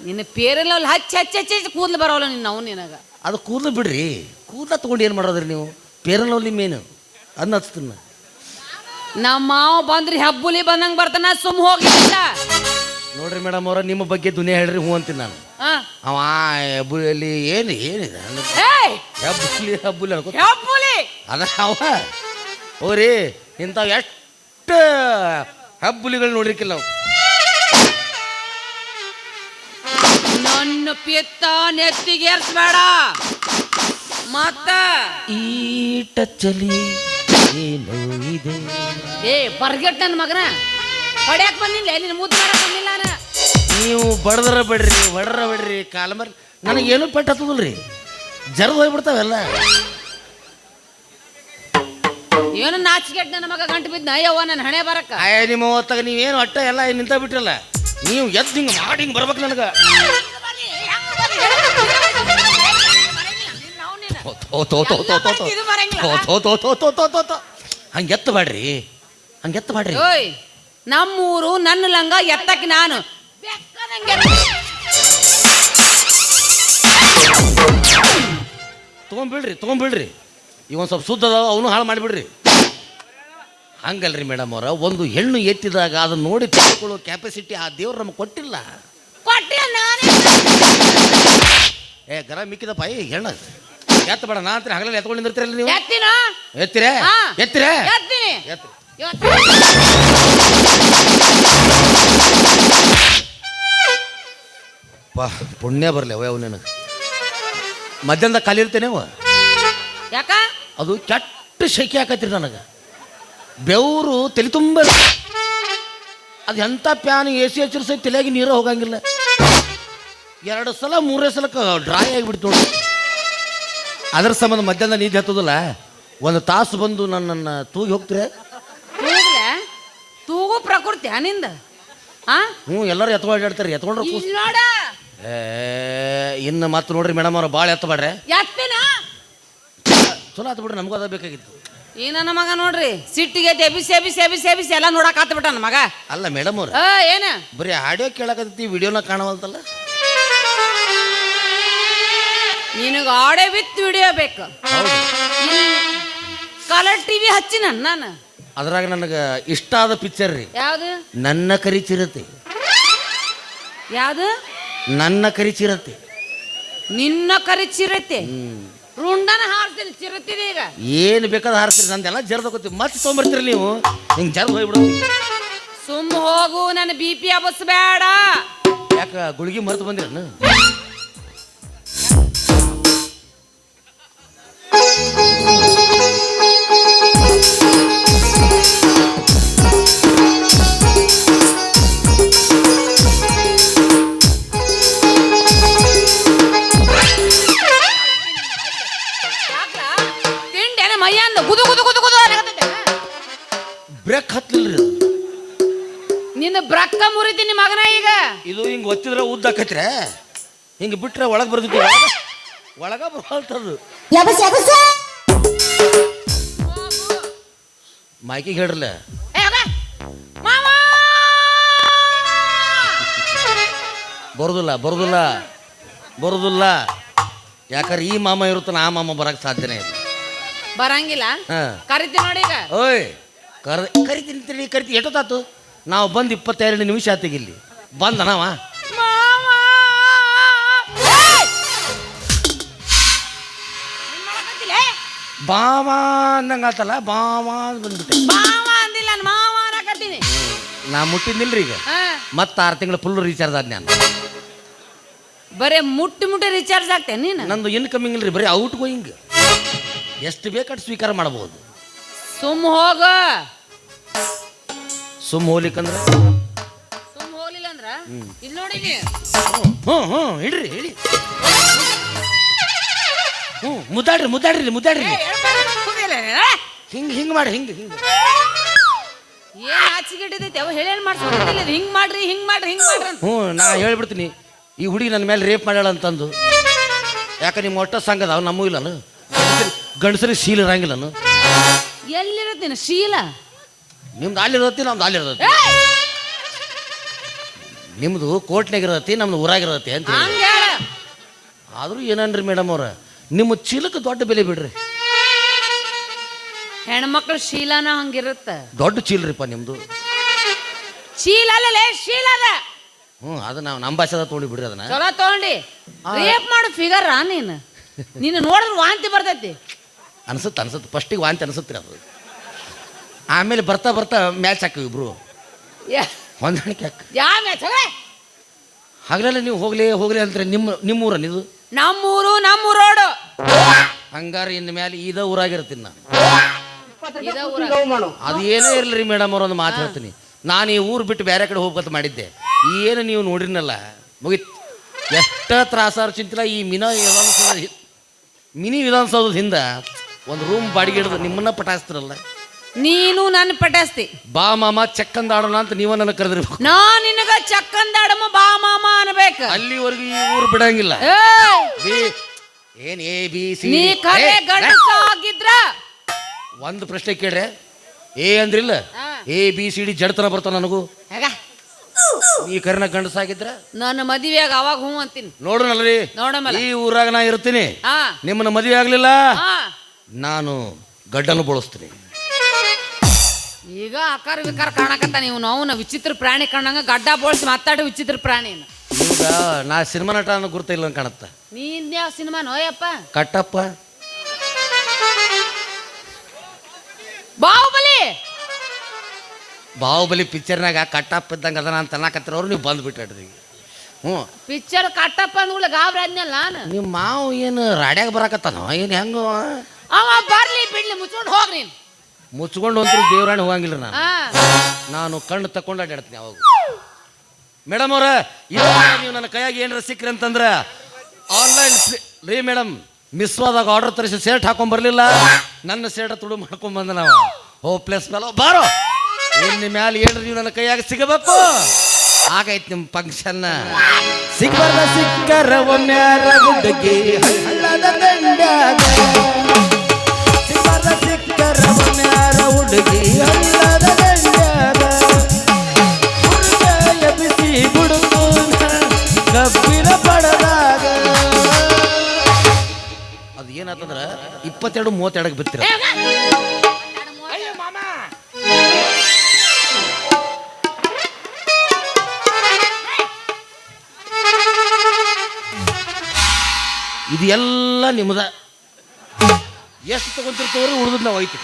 ನಿನ್ನ ಪೇರೆಲ್ಲ ಹಚ್ಚಿ ಹಚ್ಚಿ ಹಚ್ಚಿ ಹಚ್ಚಿ ಕೂದ್ಲು ಬರೋಲ್ಲ ನಿನ್ನ ನಾವು ನಿನಗ. ಅದು ಕೂದಲು ಬಿಡ್ರಿ. ಕೂದಲ ತೊಗೊಂಡು ಏನು ಮಾಡೋದ್ರಿ ನೀವು? ಪೇರಲೋಲಿ ಮೇನು ಅದನ್ನ ಹಚ್ತೀನಿ. ನಮ್ಮ ಮಾವ ಬಂದ್ರಿ ಹಬ್ಬುಲಿ ಬಂದಂಗೆ ಬರ್ತಾನ ಸುಮ್ ಹೋಗಿಲ್ಲ ನೋಡ್ರಿ ಮೇಡಮ್ ಅವ್ರ ನಿಮ್ಮ ಬಗ್ಗೆ ದುನಿಯಾ ಹೇಳ್ರಿ ಹೂ ಅಂತೀನಿ ನಾನು. ಆ. ಅವ ಹೆಬ್ಬುಲಿ ಏನು ಏನಿದೆ? ಏಯ್! ಹೆಬ್ಬುಲಿ ಹಬ್ಬುಲಿ ಅನ್ಕೋ ಹಬ್ಬುಲಿ! ಅದ ಅವ. ಓರಿ ಇಂಥವು ಎಷ್ಟು ಹಬ್ಬುಲಿಗಳು ನೋಡಿರ್ಕಿಲ್ಲ ನಾವು. ನನ್ನ ಪಿತ್ತ ನೆತ್ತಿಗೇರ್ಸ್ಬೇಡ ಮತ್ತ? ಈಟ ಚಲಿ ಏನು ಇದೆ? ಏ ಬರ್ಗೆಟ್ ನನ್ನ ಮಗನ. ಹೊಡ್ಯಾಕ್ ಬಂದಿಲ್ಲ ನಿನ್ನ ಮುದ್ದು ಮಾಡಕ್ ಬಂದಿಲ್ಲ ನಾನು. ನೀವು ಬಡದ್ರ ಬಿಡ್ರಿ ಬಡ್ರ ಬಿಡ್ರಿ ಕಾಲ ಮರಿ ನನಗೇನು ಪೆಟ್ಟು ಹತ್ತದಲ್ರಿ? ಜರ್ದು ಹೋಗ್ಬಿಡ್ತಾವೆಲ್ಲ ಏನು ನಾಚಿಕೆಟ್ ನನ್ನ ಮಗ ಗಂಟು ಬಿದ್ದ? ಅಯ್ಯವ್ವ ನನ್ನ ಹಣೆ ಬರಕ್ಕ. ಅಯ್ಯ ನಿಮ್ಮ ಹೊತ್ತಾಗ ನೀವೇನು ಅಟ್ಟ ಎಲ್ಲ ನಿಂತ ಬಿಟ್ರಲ್ಲ? ನೀವು ಎದ್ದು ಹಿಂಗೆ ಮಾಡಿ ಹಿಂಗೆ ಬರ್ಬೇಕು ನನಗೆ. ಹಂಗೆ ಎತ್ತ ಬಾಡ್ರಿ ಹಂಗೆ ಎತ್ತ ಬಾಡ್ರಿ ಓಯ್ ನಮ್ಮೂರು ನನ್ನ ಲಂಗ ಎತ್ತಕ್ಕೆ ನಾನು. ತೊಗೊಂಬಿಡ್ರಿ ತೊಗೊಂಬಿಡ್ರಿ. ಇವನ್ ಸ್ವಲ್ಪ ಶುದ್ಧ ಅದಾವ ಅವನು ಹಾಳು ಮಾಡಿಬಿಡ್ರಿ. ಹಂಗಲ್ರಿ ಮೇಡಮ್ ಅವರ ಒಂದು ಹೆಣ್ಣು ಎತ್ತಿದಾಗ ಅದನ್ನ ನೋಡಿ ತಿಳ್ಕೊಳ್ಳೋ ಕೆಪಾಸಿಟಿ ಆ ದೇವ್ರು ನಮ್ಗೆ ಕೊಟ್ಟಿಲ್ಲ. ಏ ಗರ ಮಿಕ್ಕಿದ ಪಾಯಿ ಹೆಣ್ಣು. ಎತ್ತ ಬೇಡ ನಾ ಅಂತೀರಿ ಹಗಲಲ್ಲಿ ಎತ್ಕೊಂಡು ನಿಂದಿರ್ತೀರಲ್ಲ ನೀವು? ಎತ್ತಿನ? ಎತ್ತಿರೇ? ಹಾ. ಎತ್ತಿರೇ? ಎತ್ತಿ. ಇವತ್ತು ಪಾ ಪುಣ್ಯ ಬರಲಿ ಅವ ಅವು ನಿನಗೆ. ಮಧ್ಯಾಹ್ನದಾಗ ಖಾಲಿ ಇರ್ತೇನೆ ಅವ ಯಾಕ? ಅದು ಕೆಟ್ಟ ಶೆಕೆ ಹಾಕತ್ರಿ ನನಗೆ. ಬೆವರು ತಲೆ ತುಂಬ ಅದು. ಎಂಥ ಪ್ಯಾನ್ ಎ ಸಿ ಹಚ್ಚಿರ ಸಹಿತ ತಲೆಯಾಗಿ ನೀರು ಹೋಗಂಗಿಲ್ಲ. ಎರಡು ಸಲ ಮೂರೇ ಸಲಕ್ಕೆ ಡ್ರೈ ಆಗಿಬಿಡ್ತು ನೋಡಿ. ಅದ್ರ ಸಂಬಂಧ ಮಧ್ಯಾಹ್ನ ನೀರು ಹತ್ತದಲ್ಲ. ಒಂದು ತಾಸು ಬಂದು ನನ್ನನ್ನು ತೂಗಿ ಹೋಗ್ತೀರ? ತೂಗು ಪ್ರಕೃತಿ ನಿಂದ? ಹಾ ಹ್ಞೂ ಎಲ್ಲರೂ ಎತ್ಕೊಂಡು ಆಡ್ತಾರೆ ಎತ್ಕೊಂಡ್ರೆ ನೋಡ ಏ ಇನ್ನು ಮತ್ತೆ ನೋಡ್ರಿ ಮೇಡಮ್ ಅವ್ರು ಭಾಳ ಎತ್ತಬೇಡ್ರೆ ಎತ್ತಿನ? ಚಲೋ ಆತು ಬಿಡ್ರಿ ನಮಗೂ ಅದ ಬೇಕಾಗಿತ್ತು. ಈ ನನ್ನ ಮಗ ನೋಡ್ರಿ? ಸಿಟ್ಟಿಗೆ ಎಬಿಸಿ ಸೇಬಿ ಸೇಬಿ ಸೇಬಿ ಎಲ್ಲ ನೋಡಕ್ ಆತ್ ಬಿಟ್ಟ ನನ್ನ ಮಗ. ಅಲ್ಲ ಮೇಡಮ್ ಅವ್ರು. ಆ ಏನ? ಬರೀ ಆಡಿಯೋ ಕೇಳಕತ್ತಿ ವಿಡಿಯೋನ ಕಾಣವಲ್ತಲ್ಲ? ನಿನಗೆ ಆಡೆ ವಿತ್ ವಿಡಿಯೋ ಬೇಕು. ಹೌದು. ಕಲರ್ ಟಿವಿ ಹಚ್ಚಿನ ನಾನು ಅದ್ರಾಗ ನನಗೆ ಇಷ್ಟ ಆದ ಪಿಕ್ಚರ್ ರೀ. ಯಾವ್ದು? ನನ್ನ ಕರಿಚಿರತೆ ಯಾವ್ದು? ನನ್ನ ಕರಿ ಚಿರತೆ ನಿನ್ನ ಕರಿ ಚಿರತೆ ರುಂಡನ ಹಾರ್ತೀನಿ ಚಿರತಿದೆ ಈಗ. ಏನು ಬೇಕಾದ ಹಾರಿಸ್ರಿ ನಂದೆಲ್ಲ ಜರ್ದಕೋತೀವಿ ಮತ್ತೆ ತೊಗೊಂಬರ್ತೀರಿ ನೀವು? ಹಿಂಗೆ ಜರ್ದು ಹೋಗ್ಬಿಡು ಸುಮ್ಮ ಹೋಗು ನನ್ನ ಬಿ ಪಿ ಬೇಡ. ಯಾಕೆ ಗುಳಿಗೆ ಮರೆತು ಬಂದಿರನು? ಬ್ರೇಕ್ ಹತ್ತಲಿಲ್ಲ ರೀ ನಿನ್ನ ಬ್ರಕ್ಕ ಮುರಿತೀನಿ ಮಗನ ಈಗ. ಇದು ಹಿಂಗೆ ಒತ್ತಿದ್ರೆ ಉದ್ದ ಆಕೈತ್ರೆ. ಹಿಂಗೆ ಬಿಟ್ರೆ ಒಳಗೆ ಬರ್ದಿತ್ತು ಒಳಗ ಬರ್ತದು ಯಬಸ್ ಯಬಸ್. ಮೈಕಿಗೆ ಹೇಳ್ರಲ್ಲ. ಏ, ಬರುದಿಲ್ಲ ಬರುದಿಲ್ಲ ಬರೋದಿಲ್ಲ ಬರೋದಿಲ್ಲ ಬರೋದಿಲ್ಲ. ಯಾಕಂದ್ರೆ ಈ ಮಾಮ ಇರುತ್ತಲ್ಲ ಆ ಮಾಮ ಬರಕ್ಕೆ ಸಾಧ್ಯನೇ ಇಲ್ಲ. ಬರಂಗಿಲ್ಲ. ಹಾಂ. ಕರಿತೀನಿ ನೋಡಿ ಈಗ. ಓಯ್. ಕರ್ ಕರಿತೀನಿ ತಿಳಿ ಕರಿತಿ ಎಷ್ಟೊತ್ತಾತು ನಾವು ಬಂದು ಇಪ್ಪತ್ತೆರಡು ನಿಮಿಷ ಆತಿಗೆ ಇಲ್ಲಿ. ಬಂದ ನಾವ? ಮಾವ! ಏಯ್! ಏನ್ ಮಾಡಕತ್ತಿಲ್ಲ, ಏ? ಬಾಮ ಅಂದಂಗೆ ಆತಲ್ಲ ಬಾಮ ಅಂತ ಬಂದ್ಬಿಟ್ಟೆ. ಮಾವ ಅಂದಿಲ್ಲ ನಾನು ಮಾವ ಅನ್ನಕತ್ತೀನಿ ನಾ ಮುಟ್ಟಿದ್ನಿಲ್ರಿ ಈಗ. ಹಾ. ಮತ್ತೆ ಆರು ತಿಂಗಳು ಫುಲ್ ರೀಚಾರ್ಜ್ ಆದ್ ನಾನು. ಬರೇ ಮುಟ್ಟಿ ಮುಟ್ಟಿ ರಿಚಾರ್ಜ್ ಆಗ್ತೇನೆ ನೀನು? ನಂದು ಇನ್ಕಮಿಂಗ್ ಇಲ್ರಿ ಬರೀ ಔಟ್ ಗೋಯಿಂಗ್ ಎಷ್ಟು ಬೇಕಾದ್ರೆ ಸ್ವೀಕಾರ ಮಾಡಬಹುದು ಸುಮ್ ಹೋಗ. ಸುಮ್ ಹೋಗ್ಲಿಕ್ಕಂದ್ರೆ? ಸುಮ್ ಹೋಗ್ಲಿಲ್ಲ ಅಂದ್ರ ಇಲ್ಲಿ. ನೋಡಿ. ಹ್ಞೂ ಹ್ಞೂ ಹಿಡ್ರಿ ಹೇಳಿ ಹ್ಞೂ ಮುದ್ದಾಡ್ರಿ ಮುದ್ದಾಡ್ರಿ ಮುದ್ದಾಡ್ರಿ. ಹಿಂಗ್ ಹಿಂಗ್ ಮಾಡಿ ಹಿಂಗೆ ಹಿಂಗೆ. ಏನ್ ಆಚಿಗಿಟ್ಟಿದೈತಿ ಅವ ಹೇಳೇನ್ ಮಾಡ್ಸೋದಿಲ್ಲ ಹಿಂಗ್ ಮಾಡ್ರಿ ಹಿಂಗ್ ಮಾಡ್ರಿ ಹಿಂಗ್ ಮಾಡ್ರಿ ಹ್ಞೂ ನಾ ಹೇಳ್ಬಿಡ್ತೀನಿ. ಈ ಹುಡುಗಿ ನನ್ನ ಮೇಲೆ ರೇಪ್ ಮಾಡ್ಯಾಳ ಅಂತಂದು. ಯಾಕೆ ನಿಮ್ಮ ಒಟ್ಟ ಸಂಘದ? ಅವ್ ನಮ್ಮೂ ಇಲ್ಲನು? ಗಂಡಸರಿಗೆ ಸೀಲ್ ಇರಂಗಿಲ್ಲನು ಎಲ್ಲಿರುತ್ತೆ ನೀನು ಶೀಲ? ನಿಮ್ದು ಅಲ್ಲಿರತ್ತಿ ನಮ್ದು ಅಲ್ಲಿರತ್ತಿ! ನಿಮ್ದು ಕೋರ್ಟ್ನಾಗ ಇರತ್ತಿ ನಮ್ದು ಊರಾಗಿರತ್ತಿ ಅಂತ ಹೇಳಿ. ಹಂಗ್ ಹೇಳ. ಆದ್ರೂ ಏನನ್ರಿ ಮೇಡಮ್ ಅವ್ರ? ನಿಮ್ಮ ಚೀಲಕ್ಕೆ ದೊಡ್ಡ ಬೆಲೆ ಬಿಡ್ರಿ. ಹೆಣ್ಮಕ್ಳ ಶೀಲನ ಹಂಗಿರುತ್ತ? ದೊಡ್ಡ ಚೀಲ್ರಿಪ್ಪ ನಿಮ್ದು. ಶೀಲ ಅಲ್ಲಲೇ ಶೀಲ ಅದ. ಹ್ಞೂ ಅದು ನಾವು ನಮ್ಮ ಭಾಷೆದ ತೊಗೊಂಡು ಬಿಡ್ರಿ ಅದನ್ನ. ಚಲೋ ತಗೊಂಡಿ. ರೇಪ್ ಮಾಡು ಫಿಗರ್ ನೀನು. ನೀನು ನೋಡಿದ್ರೆ ವಾಂತಿ ಬರ್ತೈತಿ. ಅನ್ಸುತ್ತೆ ಅನಿಸುತ್ತೆ. ಫಸ್ಟಿಗೆ ವಾಂತಿ ಅನಿಸುತ್ತೆ ರೀ ಅದು. ಆಮೇಲೆ ಬರ್ತಾ ಬರ್ತಾ ಮ್ಯಾಚ್ ಹಾಕಿವಿ ಇಬ್ರು. ಹೊಂದಾಣಿಕೆ ಹಾಕಿ. ಯಾ ಮ್ಯಾಚ್ ಹಗಲೆಲ್ಲ ನೀವು ಹೋಗ್ಲಿ ಹೋಗ್ಲಿ ಅಂದ್ರೆ ನಿಮ್ಮ ನಿಮ್ಮ ಊರಲ್ಲಿ ಇದು ನಮ್ಮೂರು ನಮ್ಮೂರೋಡು. ಹಂಗಾರೆ ಇನ್ನು ಮೇಲೆ ಇದ ಊರಾಗಿರ್ತೀನಿ ನಾನು. ಇದ ಊರ. ಅದು ಏನೇ ಇರಲಿ ರೀ ಮೇಡಮ್ ಅವ್ರ ಒಂದು ಮಾತು ಹೇಳ್ತೀನಿ. ನಾನು ಈ ಊರು ಬಿಟ್ಟು ಬೇರೆ ಕಡೆ ಹೋಗ್ಬೇಕಂತ ಮಾಡಿದ್ದೆ. ಏನು ನೀವು ನೋಡಿರ್ನಲ್ಲ? ಮುಗಿತ್. ಎಷ್ಟ ತ್ರಾಸಾರು ಚಿಂತಿಲ್ಲ ಈ ಮಿನ ವಿಧಾನಸೌಧ ಹಿ- ಮಿನಿ ವಿಧಾನಸೌಧದ ಹಿಂದೆ ಒಂದು ರೂಮ್ ಬಾಡಿಗೆ ಹಿಡಿದು ನಿಮ್ಮನ್ನ ಪಟಾಯಿಸ್ತಿರಲ್ಲ. ನೀನು ನನ್ನ ಪಟಾಸ್ತಿ ಬಾ ಮಾಮ ಚಕ್ಕಂದಾಡೋಣ ಅಂತ ನೀವ ನನ್ನ ಕರೆದಿರ್ಬೇಕು. ನಾ ನಿನಗ ಚಕ್ಕಂದಾಡಮ್ಮ ಬಾ ಮಾಮ ಅನ್ಬೇಕು. ಅಲ್ಲಿವರೆಗೂ ಈ ಊರು ಬಿಡಂಗಿಲ್ಲ. ಏ, ಬಿ ಏನ್ ಎ ಬಿ ಸಿ ನೀ ಕರೆ ಗಂಡಸ ಆಗಿದ್ರ? ಒಂದು ಪ್ರಶ್ನೆ ಕೇಳ್ರೆ. ಎ ಅಂದ್ರಿಲ್ಲ? ಹಾ. ಎ ಬಿ ಸಿ ಡಿ ಜಡ್ತನ ಬರ್ತಾವ ನನಗೂ. ಹೇಗ? ಈ ಗಂಡಸ ಗಂಡಸಾಗಿದ್ರ ನನ್ನ ಮದುವೆಯಾಗ ಅವಾಗ ಹ್ಞೂ ಅಂತೀನಿ. ನೋಡೋಣಲ್ರಿ ನೋಡಮಲ್ಲ ಈ ಊರಾಗ ನಾ ಇರ್ತೀನಿ. ಹಾ. ನಿಮ್ಮನ್ನ ಮದುವೆ ಆಗ್ಲಿಲ್ಲ? ಹಾ. ನಾನು ಗಡ್ಡನ್ನು ಬಳಸ್ತೀನಿ. ಈಗ ಆಕಾರ ವಿಕಾರ ಕಾಣಕತ್ತ ನೀವು. ನೋವು ವಿಚಿತ್ರ ಪ್ರಾಣಿ ಕಾಣಂಗ ಗಡ್ಡ ಬೋಳ್ಸಿ ಮಾತಾಡಿ ವಿಚಿತ್ರ ಪ್ರಾಣಿ ಈಗ ನಾ ಸಿನಿಮಾ ನಟ ಅನ್ನೋ ಗುರುತ ಇಲ್ಲ ಕಾಣತ್ತ. ನೀನ್ ಯಾವ ಸಿನಿಮಾ ನೋಯಪ್ಪ? ಕಟ್ಟಪ್ಪ. ಬಾಹುಬಲಿ! ಬಾಹುಬಲಿ ಪಿಕ್ಚರ್ನಾಗ ಕಟ್ಟಪ್ಪ ಇದ್ದಂಗೆ ಅದನ್ನ ಅಂತ ಅನ್ನಕತ್ತಿರೋರು ನೀವು ಬಂದ್ಬಿಟ್ಟಾಡ್ರಿ ಹ್ಞೂ. ಪಿಕ್ಚರ್ ಕಟ್ಟಪ್ಪ ಅಂದ್ಗಳು ಗಾಬ್ರಿ ಆದ್ನಲ್ಲ ನಾನು. ನಿಮ್ಮ ಮಾವು ಏನು ರಾಡ್ಯಾಗ ಬರಾಕತ್ತಾನೋ? ಏನು ಹೆಂಗೋ? ಅವ ಬರ್ಲಿ ಬಿಡ್ಲಿ ಮುಚ್ಕೊಂಡು ಹೋಗ್ರಿ ಮುಚ್ಕೊಂಡು ಅಂತೂ ದೇವರಾಣಿ ಹೋಗಂಗಿಲ್ಲ ನಾನು. ನಾನು ಕಣ್ಣು ತಕೊಂಡು ಅಡ್ಡಾಡ್ತೀನಿ ಅವಾಗ. ಮೇಡಮ್ ಅವ್ರ ನೀವು ನನ್ನ ಕೈಯಾಗಿ ಏನಾರ ಸಿಕ್ಕ್ರಿ ಅಂತಂದ್ರೆ ಆನ್ಲೈನ್ ರೀ ಮೇಡಮ್ ಮಿಸ್ ಆದಾಗ ಆರ್ಡರ್ ತರಿಸಿ ಶರ್ಟ್ ಹಾಕೊಂಡ್ ಬರಲಿಲ್ಲ. ನನ್ನ ಶರ್ಟ್ ತುಡು ಮಾಡ್ಕೊಂಡ್ ಬಂದ ನಾವು. ಹೋ ಪ್ಲೇಸ್ ಮೇಲೆ ಬಾರೋ. ಇನ್ನ ಮ್ಯಾಲ ಏನ್ರಿ ನೀವು ನನ್ನ ಕೈಯಾಗ ಸಿಗಬೇಕು? ಆಗೈತಿ ನಿಮ್ಮ ಫಂಕ್ಷನ್ ಸಿಕ್ಕರ ಸಿಕ್ಕರ ಒಮ್ಮೆ ಹುಡುಗಿ. ಹಳ್ಳದ ಸಿಕ್ಕರ ಒಮ್ಮ್ಯಾರ ಹುಡುಗಿ ಹಳ್ಳದ ದಂಡ್ಯಾಗ ಹುಡುಗ ಎಬ್ಬಿಸಿ ಬಿಡುದು ಕಬ್ಬಿನ ಪಡದಾಗ ಅದು ಏನಾತಂದ್ರ ಇಪ್ಪತ್ತೆರಡು ಮೂವತ್ತೆರಡಕ್ಕೆ ಬಿತ್ತಿರ ಇದು ಎಲ್ಲ ನಿಮ್ಮದ ಎಷ್ಟು ತಗೊಂತಿರ್ತವ್ರಿ ಉಳಿದ್ ನಾವು ಐತಿ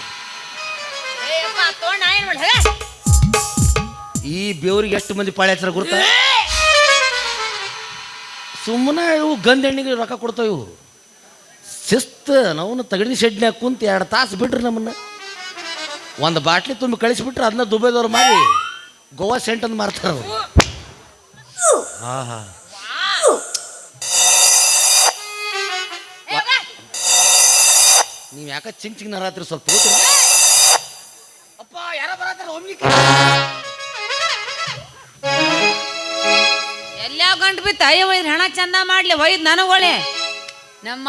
ಈ ಬೇವ್ರಿಗೆ ಎಷ್ಟು ಮಂದಿ ಪಾಳೆ ಹಚ್ಚಾರ ಗುರ್ತ? ಸುಮ್ಮನೆ ಇವು ಗಂಧ ಎಣ್ಣಿಗೆ ರೊಕ್ಕ ಕೊಡ್ತಾವ ಇವು. ಶಿಸ್ತು ನಾವು ತಗಡಿನ ಶೆಡ್ನ್ಯಾಗ ಕುಂತು ಎರಡು ತಾಸು ಬಿಡ್ರಿ ನಮ್ಮನ್ನ. ಒಂದು ಬಾಟ್ಲಿ ತುಂಬಿ ಕಳಿಸ್ಬಿಟ್ರೆ ಅದನ್ನ ದುಬೈದವ್ರು ಮಾರಿ ಗೋವಾ ಸೆಂಟ್ ಅಂತ ಮಾರ್ತಾರ ಹಾಂ ಹಾ. ನೀವು ಯಾಕೆ ಚಿಂಗ್ ಚಿಂಗ್ ನರಾತ್ರಿ ಸ್ವಲ್ಪ ತಗೋತೀರಿ ಎಲ್ಲ ಗಂಟು ಬಿತ್ತ ಅಯ್ಯ ಒಯ್ದು ಹಣ ಚಂದ ಮಾಡ್ಲಿ ಒಯ್ದು ನನಗೊಳೆ ನಮ್ಮ